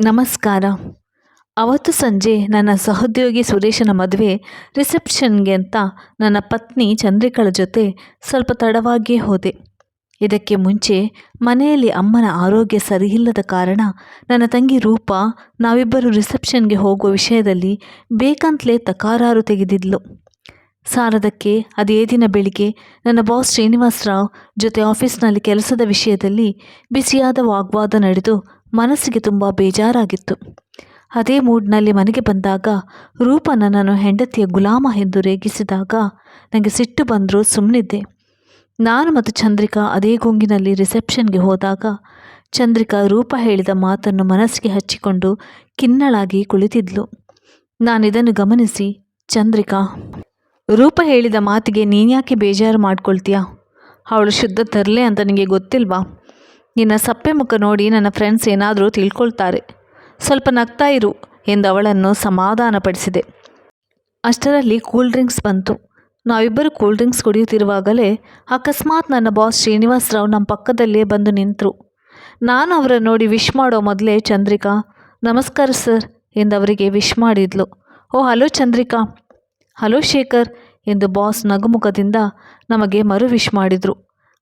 ನಮಸ್ಕಾರ. ಅವತ್ತು ಸಂಜೆ ನನ್ನ ಸಹೋದ್ಯೋಗಿ ಸುರೇಶನ ಮದುವೆ ರಿಸೆಪ್ಷನ್ಗೆ ಅಂತ ನನ್ನ ಪತ್ನಿ ಚಂದ್ರಿಕಳ ಜೊತೆ ಸ್ವಲ್ಪ ತಡವಾಗಿಯೇ ಹೋದೆ. ಇದಕ್ಕೆ ಮುಂಚೆ ಮನೆಯಲ್ಲಿ ಅಮ್ಮನ ಆರೋಗ್ಯ ಸರಿಯಿಲ್ಲದ ಕಾರಣ ನನ್ನ ತಂಗಿ ರೂಪ ನಾವಿಬ್ಬರು ರಿಸೆಪ್ಷನ್ಗೆ ಹೋಗುವ ವಿಷಯದಲ್ಲಿ ಬೇಕಂತಲೇ ತಕರಾರು ತೆಗೆದಿದ್ಲು. ಸಾರದಕ್ಕೆ ಅದೇ ದಿನ ಬೆಳಿಗ್ಗೆ ನನ್ನ ಬಾಸ್ ಶ್ರೀನಿವಾಸರಾವ್ ಜೊತೆ ಆಫೀಸ್ನಲ್ಲಿ ಕೆಲಸದ ವಿಷಯದಲ್ಲಿ ಬಿಸಿಯಾದ ವಾಗ್ವಾದ ನಡೆದು ಮನಸ್ಸಿಗೆ ತುಂಬ ಬೇಜಾರಾಗಿತ್ತು. ಅದೇ ಮೂಡ್ನಲ್ಲಿ ಮನೆಗೆ ಬಂದಾಗ ರೂಪ ನನ್ನನ್ನು ಹೆಂಡತಿಯ ಗುಲಾಮ ಎಂದು ರೇಗಿಸಿದಾಗ ನನಗೆ ಸಿಟ್ಟು ಬಂದರೂ ಸುಮ್ಮನಿದ್ದೆ ನಾನು ಮತ್ತು ಚಂದ್ರಿಕಾ ಅದೇ ಗುಂಗಿನಲ್ಲಿ ರಿಸೆಪ್ಷನ್ಗೆ ಹೋದಾಗ ಚಂದ್ರಿಕಾ ರೂಪ ಹೇಳಿದ ಮಾತನ್ನು ಮನಸ್ಸಿಗೆ ಹಚ್ಚಿಕೊಂಡು ಕಿನ್ನಳಾಗಿ ಕುಳಿತಿದ್ಲು. ನಾನಿದನ್ನು ಗಮನಿಸಿ, ಚಂದ್ರಿಕಾ, ರೂಪ ಹೇಳಿದ ಮಾತಿಗೆ ನೀನ್ಯಾಕೆ ಬೇಜಾರು ಮಾಡ್ಕೊಳ್ತೀಯಾ? ಅವಳು ಶುದ್ಧ ತರಲೆ ಅಂತ ನಿನಗೆ ಗೊತ್ತಿಲ್ವಾ? ನಿನ್ನ ಸಪ್ಪೆ ಮುಖ ನೋಡಿ ನನ್ನ ಫ್ರೆಂಡ್ಸ್ ಏನಾದರೂ ತಿಳ್ಕೊಳ್ತಾರೆ. ಸ್ವಲ್ಪ ನಗ್ತಾ ಇರು ಎಂದು ಅವಳನ್ನು ಸಮಾಧಾನಪಡಿಸಿದೆ. ಅಷ್ಟರಲ್ಲಿ ಕೂಲ್ ಡ್ರಿಂಕ್ಸ್ ಬಂತು. ನಾವಿಬ್ಬರು ಕೂಲ್ ಡ್ರಿಂಕ್ಸ್ ಕುಡಿಯುತ್ತಿರುವಾಗಲೇ ಅಕಸ್ಮಾತ್ ನನ್ನ ಬಾಸ್ ಶ್ರೀನಿವಾಸರಾವ್ ನಮ್ಮ ಪಕ್ಕದಲ್ಲೇ ಬಂದು ನಿಂತರು. ನಾನು ಅವರನ್ನು ನೋಡಿ ವಿಶ್ ಮಾಡೋ ಮೊದಲೇ ಚಂದ್ರಿಕಾ, ನಮಸ್ಕಾರ ಸರ್ ಎಂದು ಅವರಿಗೆ ವಿಶ್ ಮಾಡಿದ್ಲು. Oh hello Chandrika. Hello Shekhar ಎಂದು ಬಾಸ್ ನಗುಮುಖದಿಂದ ನಮಗೆ ಮರು ವಿಶ್ ಮಾಡಿದರು.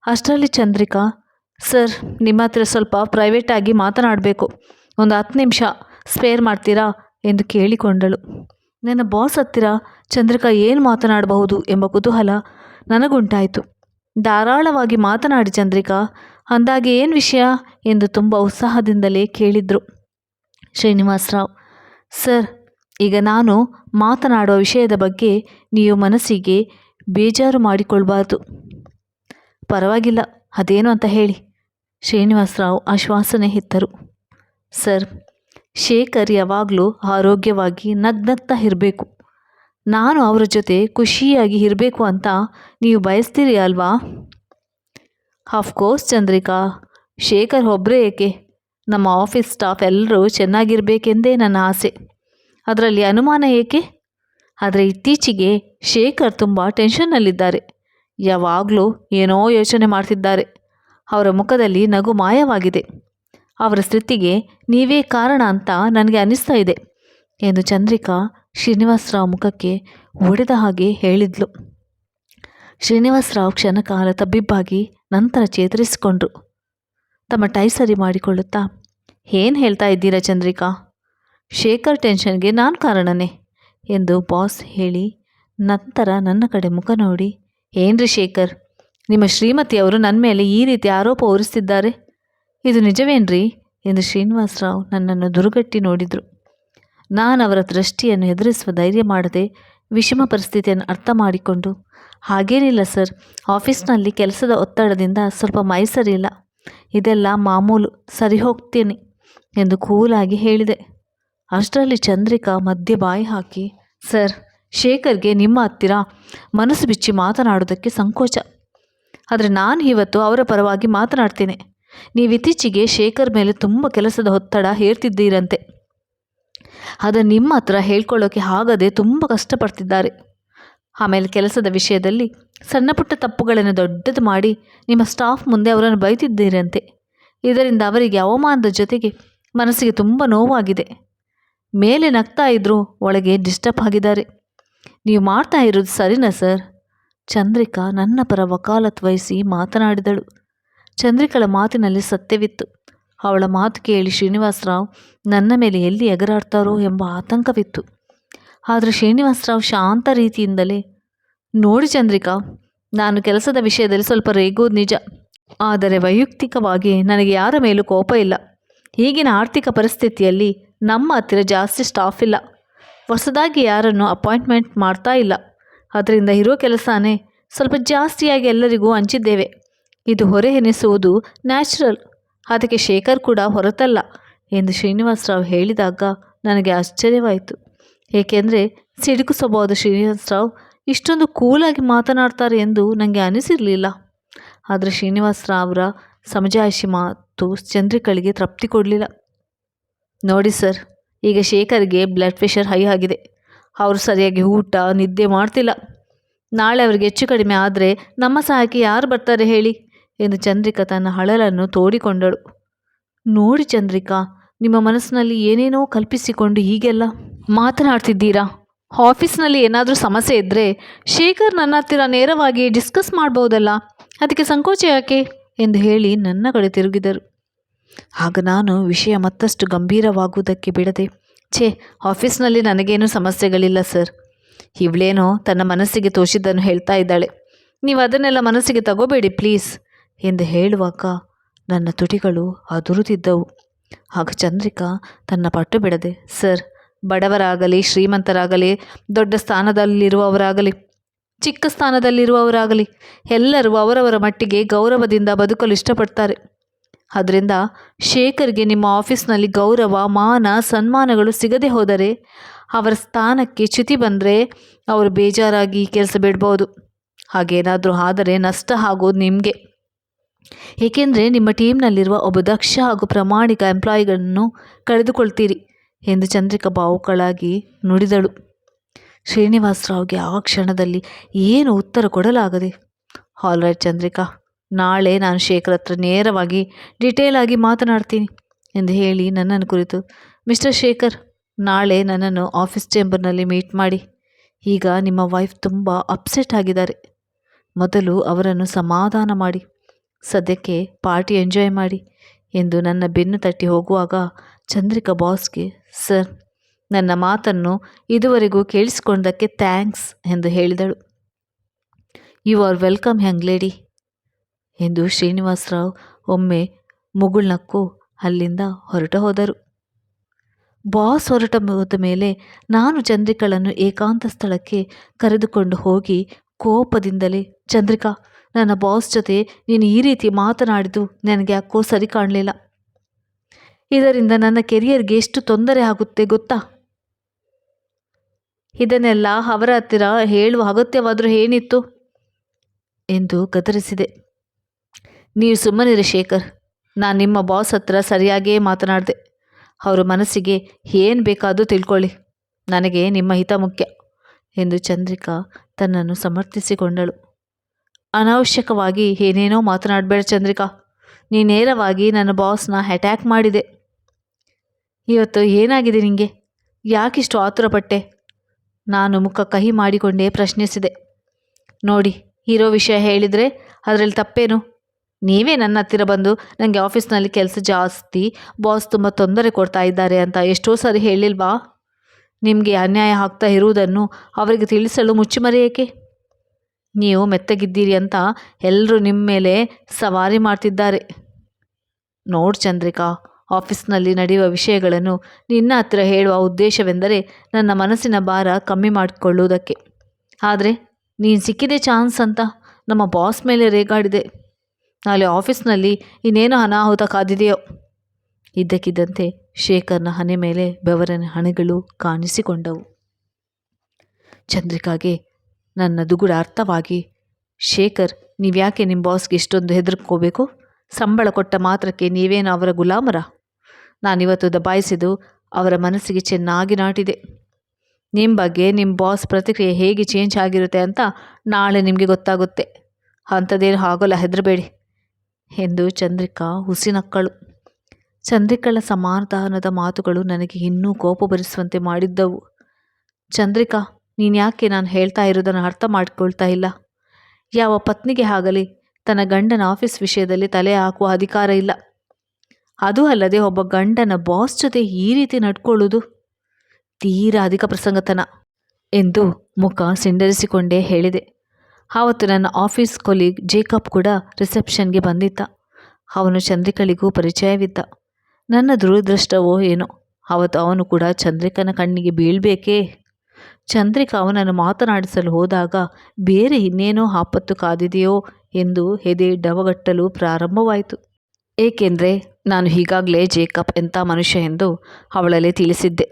ಅಷ್ಟರಲ್ಲಿ ಚಂದ್ರಿಕಾ ಸರ್, ನಿಮ್ಮ ಹತ್ರ ಸ್ವಲ್ಪ ಪ್ರೈವೇಟಾಗಿ ಮಾತನಾಡಬೇಕು. ಒಂದು ಹತ್ತು ನಿಮಿಷ ಸ್ಪೇರ್ ಮಾಡ್ತೀರಾ? ಎಂದು ಕೇಳಿಕೊಂಡಳು. ನನ್ನ ಬಾಸ್ ಹತ್ತಿರ ಚಂದ್ರಿಕಾ ಏನು ಮಾತನಾಡಬಹುದು ಎಂಬ ಕುತೂಹಲ ನನಗುಂಟಾಯಿತು. ಧಾರಾಳವಾಗಿ ಮಾತನಾಡಿ ಚಂದ್ರಿಕಾ, ಅಂದಾಗೆ ಏನು ವಿಷಯ? ಎಂದು ತುಂಬ ಉತ್ಸಾಹದಿಂದಲೇ ಕೇಳಿದ್ರು. ಶ್ರೀನಿವಾಸರಾವ್, ಸರ್, ಈಗ ನಾನು ಮಾತನಾಡುವ ವಿಷಯದ ಬಗ್ಗೆ ನೀವು ಮನಸ್ಸಿಗೆ ಬೇಜಾರು ಮಾಡಿಕೊಳ್ಬಾರ್ದು. ಪರವಾಗಿಲ್ಲ, ಅದೇನು ಅಂತ ಹೇಳಿ. ಶ್ರೀನಿವಾಸರಾವ್ ಆಶ್ವಾಸನೆ ಇತ್ತರು ಸರ್, ಶೇಖರ್ ಯಾವಾಗಲೂ ಆರೋಗ್ಯವಾಗಿ ನಗ್ನತ್ತ ಇರಬೇಕು. ನಾನು ಅವರ ಜೊತೆ ಖುಷಿಯಾಗಿ ಇರಬೇಕು ಅಂತ ನೀವು ಬಯಸ್ತೀರಿ ಅಲ್ವಾ? ಆಫ್ಕೋರ್ಸ್ ಚಂದ್ರಿಕಾ. ಶೇಖರ್ ಒಬ್ಬರೇ ಏಕೆ? ನಮ್ಮ ಆಫೀಸ್ ಸ್ಟಾಫ್ ಎಲ್ಲರೂ ಚೆನ್ನಾಗಿರಬೇಕೆಂದೇ ನನ್ನ ಆಸೆ. ಅದರಲ್ಲಿ ಅನುಮಾನ ಏಕೆ? ಆದರೆ ಇತ್ತೀಚೆಗೆ ಶೇಖರ್ ತುಂಬ ಟೆನ್ಷನ್ನಲ್ಲಿದ್ದಾರೆ. ಯಾವಾಗಲೂ ಏನೋ ಯೋಚನೆ ಮಾಡ್ತಿದ್ದಾರೆ. ಅವರ ಮುಖದಲ್ಲಿ ನಗು ಮಾಯವಾಗಿದೆ. ಅವರ ಸ್ಥಿತಿಗೆ ನೀವೇ ಕಾರಣ ಅಂತ ನನಗೆ ಅನ್ನಿಸ್ತಾ ಇದೆ ಎಂದು ಚಂದ್ರಿಕಾ ಶ್ರೀನಿವಾಸರಾವ್ ಮುಖಕ್ಕೆ ಒಡೆದ ಹಾಗೆ ಹೇಳಿದ್ಲು. ಶ್ರೀನಿವಾಸರಾವ್ ಕ್ಷಣಕಾಲ ತಬ್ಬಿಬ್ಬಾಗಿ ನಂತರ ಚೇತರಿಸಿಕೊಂಡ್ರು. ತಮ್ಮ ಟೈ ಸರಿ ಮಾಡಿಕೊಳ್ಳುತ್ತಾ, ಏನು ಹೇಳ್ತಾ ಇದ್ದೀರಾ ಚಂದ್ರಿಕಾ? ಶೇಖರ್ ಟೆನ್ಷನ್ಗೆ ನಾನು ಕಾರಣನೇ? ಎಂದು ಬಾಸ್ ಹೇಳಿ ನಂತರ ನನ್ನ ಕಡೆ ಮುಖ ನೋಡಿ, ಏನ್ರಿ ಶೇಖರ್? ನಿಮ್ಮ ಶ್ರೀಮತಿಯವರು ನನ್ನ ಮೇಲೆ ಈ ರೀತಿ ಆರೋಪ ಹೊರಿಸ್ತಿದ್ದಾರೆ. ಇದು ನಿಜವೇನ್ರಿ? ಎಂದು ಶ್ರೀನಿವಾಸರಾವ್ ನನ್ನನ್ನು ದುರುಗಟ್ಟಿ ನೋಡಿದರು. ನಾನು ಅವರ ದೃಷ್ಟಿಯನ್ನು ಎದುರಿಸುವ ಧೈರ್ಯ ಮಾಡದೆ ವಿಷಮ ಪರಿಸ್ಥಿತಿಯನ್ನು ಅರ್ಥ ಮಾಡಿಕೊಂಡು, ಹಾಗೇನಿಲ್ಲ ಸರ್, ಆಫೀಸ್ನಲ್ಲಿ ಕೆಲಸದ ಒತ್ತಡದಿಂದ ಸ್ವಲ್ಪ ಮೈಸರಿಲ್ಲ. ಇದೆಲ್ಲ ಮಾಮೂಲು, ಸರಿ ಹೋಗ್ತೀನಿ ಎಂದು ಕೂಲಾಗಿ ಹೇಳಿದೆ. ಅಷ್ಟರಲ್ಲಿ ಚಂದ್ರಿಕಾ ಮಧ್ಯೆ ಬಾಯಿ ಹಾಕಿ, ಸರ್, ಶೇಖರ್ಗೆ ನಿಮ್ಮ ಹತ್ತಿರ ಮನಸ್ಸು ಬಿಚ್ಚಿ ಮಾತನಾಡೋದಕ್ಕೆ ಸಂಕೋಚ. ಆದರೆ ನಾನು ಇವತ್ತು ಅವರ ಪರವಾಗಿ ಮಾತನಾಡ್ತೀನಿ. ನೀವು ಇತ್ತೀಚೆಗೆ ಶೇಖರ್ ಮೇಲೆ ತುಂಬ ಕೆಲಸದ ಒತ್ತಡ ಹೇರ್ತಿದ್ದೀರಂತೆ. ಅದನ್ನು ನಿಮ್ಮ ಹತ್ರ ಹೇಳ್ಕೊಳ್ಳೋಕೆ ಆಗದೆ ತುಂಬ ಕಷ್ಟಪಡ್ತಿದ್ದಾರೆ. ಆಮೇಲೆ ಕೆಲಸದ ವಿಷಯದಲ್ಲಿ ಸಣ್ಣ ಪುಟ್ಟ ತಪ್ಪುಗಳನ್ನು ದೊಡ್ಡದು ಮಾಡಿ ನಿಮ್ಮ ಸ್ಟಾಫ್ ಮುಂದೆ ಅವರನ್ನು ಬೈತಿದ್ದೀರಂತೆ. ಇದರಿಂದ ಅವರಿಗೆ ಅವಮಾನದ ಜೊತೆಗೆ ಮನಸ್ಸಿಗೆ ತುಂಬ ನೋವಾಗಿದೆ. ಮೇಲೆ ನಗ್ತಾ ಇದ್ದರೂ ಒಳಗೆ ಡಿಸ್ಟರ್ಬ್ ಆಗಿದ್ದಾರೆ. ನೀವು ಮಾಡ್ತಾ ಇರೋದು ಸರಿನಾ ಸರ್? ಚಂದ್ರಿಕಾ ನನ್ನ ಪರ ವಕಾಲತ್ ವಹಿಸಿ ಮಾತನಾಡಿದಳು. ಚಂದ್ರಿಕಳ ಮಾತಿನಲ್ಲಿ ಸತ್ಯವಿತ್ತು. ಅವಳ ಮಾತು ಕೇಳಿ ಶ್ರೀನಿವಾಸರಾವ್ ನನ್ನ ಮೇಲೆ ಎಲ್ಲಿ ಎಗರಾಡ್ತಾರೋ ಎಂಬ ಆತಂಕವಿತ್ತು. ಆದರೆ ಶ್ರೀನಿವಾಸರಾವ್ ಶಾಂತ ರೀತಿಯಿಂದಲೇ, ನೋಡಿ ಚಂದ್ರಿಕಾ, ನಾನು ಕೆಲಸದ ವಿಷಯದಲ್ಲಿ ಸ್ವಲ್ಪ ರೇಗೋದು ನಿಜ. ಆದರೆ ವೈಯಕ್ತಿಕವಾಗಿ ನನಗೆ ಯಾರ ಮೇಲೂ ಕೋಪ ಇಲ್ಲ. ಈಗಿನ ಆರ್ಥಿಕ ಪರಿಸ್ಥಿತಿಯಲ್ಲಿ ನಮ್ಮ ಹತ್ತಿರ ಜಾಸ್ತಿ ಸ್ಟಾಫ್ ಇಲ್ಲ. ಹೊಸದಾಗಿ ಯಾರನ್ನು ಅಪಾಯಿಂಟ್ಮೆಂಟ್ ಮಾಡ್ತಾ ಇಲ್ಲ. ಅದರಿಂದ ಇರೋ ಕೆಲಸನೇ ಸ್ವಲ್ಪ ಜಾಸ್ತಿಯಾಗಿ ಎಲ್ಲರಿಗೂ ಹಂಚಿದ್ದೇವೆ. ಇದು ಹೊರೆ ಎನಿಸುವುದು ನ್ಯಾಚುರಲ್. ಅದಕ್ಕೆ ಶೇಖರ್ ಕೂಡ ಹೊರತಲ್ಲ ಎಂದು ಶ್ರೀನಿವಾಸರಾವ್ ಹೇಳಿದಾಗ ನನಗೆ ಆಶ್ಚರ್ಯವಾಯಿತು. ಏಕೆಂದರೆ ಸಿಡುಕು ಸ್ವಭಾವದ ಶ್ರೀನಿವಾಸರಾವ್ ಇಷ್ಟೊಂದು ಕೂಲಾಗಿ ಮಾತನಾಡ್ತಾರೆ ಎಂದು ನನಗೆ ಅನಿಸಿರಲಿಲ್ಲ. ಆದರೆ ಶ್ರೀನಿವಾಸರಾವ್ ಅವರ ಸಮಜಾಯಿಷಿ ಮಾತು ಚಂದ್ರಿಕಳಿಗೆ ತೃಪ್ತಿ ಕೊಡಲಿಲ್ಲ. ನೋಡಿ ಸರ್, ಈಗ ಶೇಖರ್ಗೆ ಬ್ಲಡ್ ಪ್ರೆಷರ್ ಹೈ ಆಗಿದೆ. ಅವರು ಸರಿಯಾಗಿ ಊಟ, ನಿದ್ದೆ ಮಾಡ್ತಿಲ್ಲ. ನಾಳೆ ಅವರಿಗೆ ಹೆಚ್ಚು ಕಡಿಮೆ ಆದರೆ ನಮ್ಮ ಸಹಾಯಕ್ಕೆ ಯಾರು ಬರ್ತಾರೆ ಹೇಳಿ? ಎಂದು ಚಂದ್ರಿಕಾ ತನ್ನ ಹಳಲನ್ನು ತೋಡಿಕೊಂಡಳು. ನೋಡಿ ಚಂದ್ರಿಕಾ, ನಿಮ್ಮ ಮನಸ್ಸಿನಲ್ಲಿ ಏನೇನೋ ಕಲ್ಪಿಸಿಕೊಂಡು ಹೀಗೆಲ್ಲ ಮಾತನಾಡ್ತಿದ್ದೀರಾ? ಆಫೀಸ್ನಲ್ಲಿ ಏನಾದರೂ ಸಮಸ್ಯೆ ಇದ್ದರೆ ಶೇಖರ್ ನನ್ನ ಹತ್ತಿರ ನೇರವಾಗಿ ಡಿಸ್ಕಸ್ ಮಾಡ್ಬೋದಲ್ಲ, ಅದಕ್ಕೆ ಸಂಕೋಚ ಯಾಕೆ? ಎಂದು ಹೇಳಿ ನನ್ನ ಕಡೆ ತಿರುಗಿದರು. ಆಗ ನಾನು ವಿಷಯ ಮತ್ತಷ್ಟು ಗಂಭೀರವಾಗುವುದಕ್ಕೆ ಬಿಡದೆ ಛೇ, ಆಫೀಸ್ನಲ್ಲಿ ನನಗೇನು ಸಮಸ್ಯೆಗಳಿಲ್ಲ, ಸರ್. ಇವಳೇನೋ ತನ್ನ ಮನಸ್ಸಿಗೆ ತೋಷಿದ್ದನ್ನು ಹೇಳ್ತಾ ಇದ್ದಾಳೆ. ನೀವು ಅದನ್ನೆಲ್ಲ ಮನಸ್ಸಿಗೆ ತಗೋಬೇಡಿ, ಪ್ಲೀಸ್, ಎಂದು ಹೇಳುವಾಗ ನನ್ನ ತುಟಿಗಳು ಅದುರುತ್ತಿದ್ದವು. ಆಗ ಚಂದ್ರಿಕಾ ತನ್ನ ಪಟ್ಟು ಬಿಡದೆ, ಸರ್, ಬಡವರಾಗಲಿ, ಶ್ರೀಮಂತರಾಗಲಿ, ದೊಡ್ಡ ಸ್ಥಾನದಲ್ಲಿರುವವರಾಗಲಿ, ಚಿಕ್ಕ ಸ್ಥಾನದಲ್ಲಿರುವವರಾಗಲಿ, ಎಲ್ಲರೂ ಅವರವರ ಮಟ್ಟಿಗೆ ಗೌರವದಿಂದ ಬದುಕಲು ಇಷ್ಟಪಡ್ತಾರೆ. ಅದರಿಂದ ಶೇಖರ್ಗೆ ನಿಮ್ಮ ಆಫೀಸ್ನಲ್ಲಿ ಗೌರವ, ಮಾನ, ಸನ್ಮಾನಗಳು ಸಿಗದೆ ಹೋದರೆ ಅವರ ಸ್ಥಾನಕ್ಕೆ ಚ್ಯುತಿ ಬಂದರೆ ಅವರು ಬೇಜಾರಾಗಿ ಕೆಲಸ ಬಿಡ್ಬೋದು. ಹಾಗೇನಾದರೂ ಆದರೆ ನಷ್ಟ ಆಗೋದು ನಿಮಗೆ. ಏಕೆಂದರೆ ನಿಮ್ಮ ಟೀಮ್ನಲ್ಲಿರುವ ಒಬ್ಬ ದಕ್ಷ ಹಾಗೂ ಪ್ರಾಮಾಣಿಕ ಎಂಪ್ಲಾಯಿಗಳನ್ನು ಕಳೆದುಕೊಳ್ತೀರಿ ಎಂದು ಚಂದ್ರಿಕಾ ಭಾವುಕಳಾಗಿ ನುಡಿದಳು. ಶ್ರೀನಿವಾಸರಾವ್ಗೆ ಆ ಕ್ಷಣದಲ್ಲಿ ಏನು ಉತ್ತರ ಕೊಡಲಾಗದೆ. All right Chandrika. ನಾಳೆ ನಾನು ಶೇಖರ್ ಹತ್ರ ನೇರವಾಗಿ ಡಿಟೇಲ್ ಆಗಿ ಮಾತನಾಡ್ತೀನಿ ಎಂದು ಹೇಳಿ ನನ್ನನ್ನು ಕುರಿತು ಮಿಸ್ಟರ್ ಶೇಖರ್, ನಾಳೆ ನನ್ನನ್ನು ಆಫೀಸ್ ಚೇಂಬರ್ನಲ್ಲಿ ಮೀಟ್ ಮಾಡಿ. ಈಗ ನಿಮ್ಮ ವೈಫ್ ತುಂಬ ಅಪ್ಸೆಟ್ ಆಗಿದ್ದಾರೆ. ಮೊದಲು ಅವರನ್ನು ಸಮಾಧಾನ ಮಾಡಿ. ಸದ್ಯಕ್ಕೆ ಪಾರ್ಟಿ ಎಂಜಾಯ್ ಮಾಡಿ ಎಂದು ನನ್ನ ಬೆನ್ನು ತಟ್ಟಿ ಹೋಗುವಾಗ ಚಂದ್ರಿಕಾ ಬಾಸ್ಗೆ ಸರ್ ನನ್ನ ಮಾತನ್ನು ಇದುವರೆಗೂ ಕೇಳಿಸಿಕೊಂಡಕ್ಕೆ ಥ್ಯಾಂಕ್ಸ್ ಎಂದು ಹೇಳಿದಳು. You are welcome young lady ಎಂದು ಶ್ರೀನಿವಾಸರಾವ್ ಒಮ್ಮೆ ಮುಗುಳ್ನಕ್ಕು ಅಲ್ಲಿಂದ ಹೊರಟು ಹೋದರು. ಬಾಸ್ ಹೊರಟ ಹೋದ ಮೇಲೆ ನಾನು ಚಂದ್ರಿಕಳನ್ನು ಏಕಾಂತ ಸ್ಥಳಕ್ಕೆ ಕರೆದುಕೊಂಡು ಹೋಗಿ ಕೋಪದಿಂದಲೇ, ಚಂದ್ರಿಕಾ, ನನ್ನ ಬಾಸ್ ಜೊತೆ ನೀನು ಈ ರೀತಿ ಮಾತನಾಡಿದ್ದು ನನಗೆ ಯಾಕೋ ಸರಿ ಕಾಣಲಿಲ್ಲ. ಇದರಿಂದ ನನ್ನ ಕೆರಿಯರ್ಗೆ ಎಷ್ಟು ತೊಂದರೆ ಆಗುತ್ತೆ ಗೊತ್ತಾ? ಇದನ್ನೆಲ್ಲ ಅವರ ಹತ್ತಿರ ಹೇಳುವ ಅಗತ್ಯವಾದರೂ ಏನಿತ್ತು? ಎಂದು ಗದರಿಸಿದೆ. ನೀವು ಸುಮ್ಮನಿರಿ ಶೇಖರ್. ನಾನು ನಿಮ್ಮ ಬಾಸ್ ಹತ್ರ ಸರಿಯಾಗಿಯೇ ಮಾತನಾಡಿದೆ. ಅವರ ಮನಸ್ಸಿಗೆ ಏನು ಬೇಕಾದರೂ ತಿಳ್ಕೊಳ್ಳಿ. ನನಗೆ ನಿಮ್ಮ ಹಿತ ಮುಖ್ಯ ಎಂದು ಚಂದ್ರಿಕಾ ತನ್ನನ್ನು ಸಮರ್ಥಿಸಿಕೊಂಡಳು. ಅನಾವಶ್ಯಕವಾಗಿ ಏನೇನೋ ಮಾತನಾಡಬೇಡ ಚಂದ್ರಿಕಾ. ನೀ ನೇರವಾಗಿ ನನ್ನ ಬಾಸ್ನ ಅಟ್ಯಾಕ್ ಮಾಡಿದೆ. ಇವತ್ತು ಏನಾಗಿದೆ ನಿಮಗೆ ಯಾಕಿಷ್ಟು ಆತುರಪಟ್ಟೆ? ನಾನು ಮುಖ ಕಹಿ ಮಾಡಿಕೊಂಡೇ ಪ್ರಶ್ನಿಸಿದೆ. ನೋಡಿ, ಇರೋ ವಿಷಯ ಹೇಳಿದರೆ ಅದರಲ್ಲಿ ತಪ್ಪೇನು? ನೀವೇ ನನ್ನ ಹತ್ತಿರ ಬಂದು ನನಗೆ ಆಫೀಸ್ನಲ್ಲಿ ಕೆಲಸ ಜಾಸ್ತಿ ಬಾಸ್ ತುಂಬ ತೊಂದರೆ ಕೊಡ್ತಾ ಇದ್ದಾರೆ ಅಂತ ಎಷ್ಟೋ ಸಾರಿ ಹೇಳಿಲ್ವಾ? ನಿಮಗೆ ಅನ್ಯಾಯ ಆಗ್ತಾ ಇರುವುದನ್ನು ಅವರಿಗೆ ತಿಳಿಸಲು ಮುಚ್ಚಿ ಏಕೆ? ನೀವು ಮೆತ್ತಗಿದ್ದೀರಿ ಅಂತ ಎಲ್ಲರೂ ನಿಮ್ಮ ಮೇಲೆ ಸವಾರಿ ಮಾಡ್ತಿದ್ದಾರೆ. ನೋಡು ಚಂದ್ರಿಕಾ, ಆಫೀಸ್ನಲ್ಲಿ ನಡೆಯುವ ವಿಷಯಗಳನ್ನು ನಿನ್ನ ಹತ್ತಿರ ಹೇಳುವ ಉದ್ದೇಶವೆಂದರೆ ನನ್ನ ಮನಸ್ಸಿನ ಭಾರ ಕಮ್ಮಿ ಮಾಡಿಕೊಳ್ಳುವುದಕ್ಕೆ. ಆದರೆ ನೀನು ಸಿಕ್ಕಿದೆ ಚಾನ್ಸ್ ಅಂತ. ನಮ್ಮ ಬಾಸ್ ಮೇಲೆ ರೇಗಾಡಿದೆ. ನಾಳೆ ಆಫೀಸ್ನಲ್ಲಿ ಇನ್ನೇನು ಅನಾಹುತ ಕಾದಿದೆಯೋ? ಇದ್ದಕ್ಕಿದ್ದಂತೆ ಶೇಖರ್ನ ಹಣೆ ಮೇಲೆ ಬೆವರನ ಹಣೆಗಳು ಕಾಣಿಸಿಕೊಂಡವು. ಚಂದ್ರಿಕಾಗೆ ನನ್ನ ದುಗುಡ ಅರ್ಥವಾಗಿ, ಶೇಖರ್, ನೀವ್ಯಾಕೆ ನಿಮ್ಮ ಬಾಸ್ಗೆ ಇಷ್ಟೊಂದು ಹೆದರ್ಕೋಬೇಕು? ಸಂಬಳ ಕೊಟ್ಟ ಮಾತ್ರಕ್ಕೆ ನೀವೇನು ಅವರ ಗುಲಾಮರ? ನಾನಿವತ್ತು ದಬಾಯಿಸಿದು ಅವರ ಮನಸ್ಸಿಗೆ ಚೆನ್ನಾಗಿ ನಾಟಿದೆ. ನಿಮ್ಮ ಬಗ್ಗೆ ನಿಮ್ಮ ಬಾಸ್ ಪ್ರತಿಕ್ರಿಯೆ ಹೇಗೆ ಚೇಂಜ್ ಆಗಿರುತ್ತೆ ಅಂತ ನಾಳೆ ನಿಮಗೆ ಗೊತ್ತಾಗುತ್ತೆ. ಅಂಥದ್ದೇನು ಆಗೋಲ್ಲ ಹೆದರಬೇಡಿ. ಎಂದು ಚಂದ್ರಿಕಾ ಹುಸಿನಕ್ಕಳು. ಚಂದ್ರಿಕಳ ಸಮಾಧಾನದ ಮಾತುಗಳು ನನಗೆ ಇನ್ನೂ ಕೋಪ ಭರಿಸುವಂತೆ ಮಾಡಿದ್ದವು. ಚಂದ್ರಿಕಾ, ನೀನ್ಯಾಕೆ ನಾನು ಹೇಳ್ತಾ ಇರೋದನ್ನು ಅರ್ಥ ಮಾಡಿಕೊಳ್ತಾ ಇಲ್ಲ. ಯಾವ ಪತ್ನಿಗೆ ಆಗಲಿ ತನ್ನ ಗಂಡನ ಆಫೀಸ್ ವಿಷಯದಲ್ಲಿ ತಲೆ ಹಾಕುವ ಅಧಿಕಾರ ಇಲ್ಲ. ಅದು ಅಲ್ಲದೆ ಒಬ್ಬ ಗಂಡನ ಬಾಸ್ ಜೊತೆ ಈ ರೀತಿ ನಡ್ಕೊಳ್ಳೋದು ತೀರಾ ಅಧಿಕ ಪ್ರಸಂಗತನ ಎಂದು ಮುಖ ಸಿಂಡರಿಸಿಕೊಂಡೇ ಹೇಳಿದೆ. ಆವತ್ತು ನನ್ನ ಆಫೀಸ್ ಕೊಲೀಗ್ ಜೇಕಬ್ ಕೂಡ ರಿಸೆಪ್ಷನ್ಗೆ ಬಂದಿದ್ದ. ಅವನು ಚಂದ್ರಿಕಳಿಗೂ ಪರಿಚಯವಿದ್ದ. ನನ್ನ ದುರದೃಷ್ಟವೋ ಏನೋ, ಆವತ್ತು ಅವನು ಕೂಡ ಚಂದ್ರಿಕನ ಕಣ್ಣಿಗೆ ಬೀಳ್ಬೇಕೇ? ಚಂದ್ರಿಕಾ ಅವನನ್ನು ಮಾತನಾಡಿಸಲು ಹೋದಾಗ, ಬೇರೆ ಇನ್ನೇನೋ ಆಪತ್ತು ಕಾದಿದೆಯೋ ಎಂದು ಎದೆ ಡವಗಟ್ಟಲು ಪ್ರಾರಂಭವಾಯಿತು. ಏಕೆಂದರೆ ನಾನು ಹೀಗಾಗಲೇ ಜೇಕಬ್ ಎಂಥ ಮನುಷ್ಯ ಎಂದು ಅವಳಲ್ಲಿ ತಿಳಿಸಿದ್ದೆ.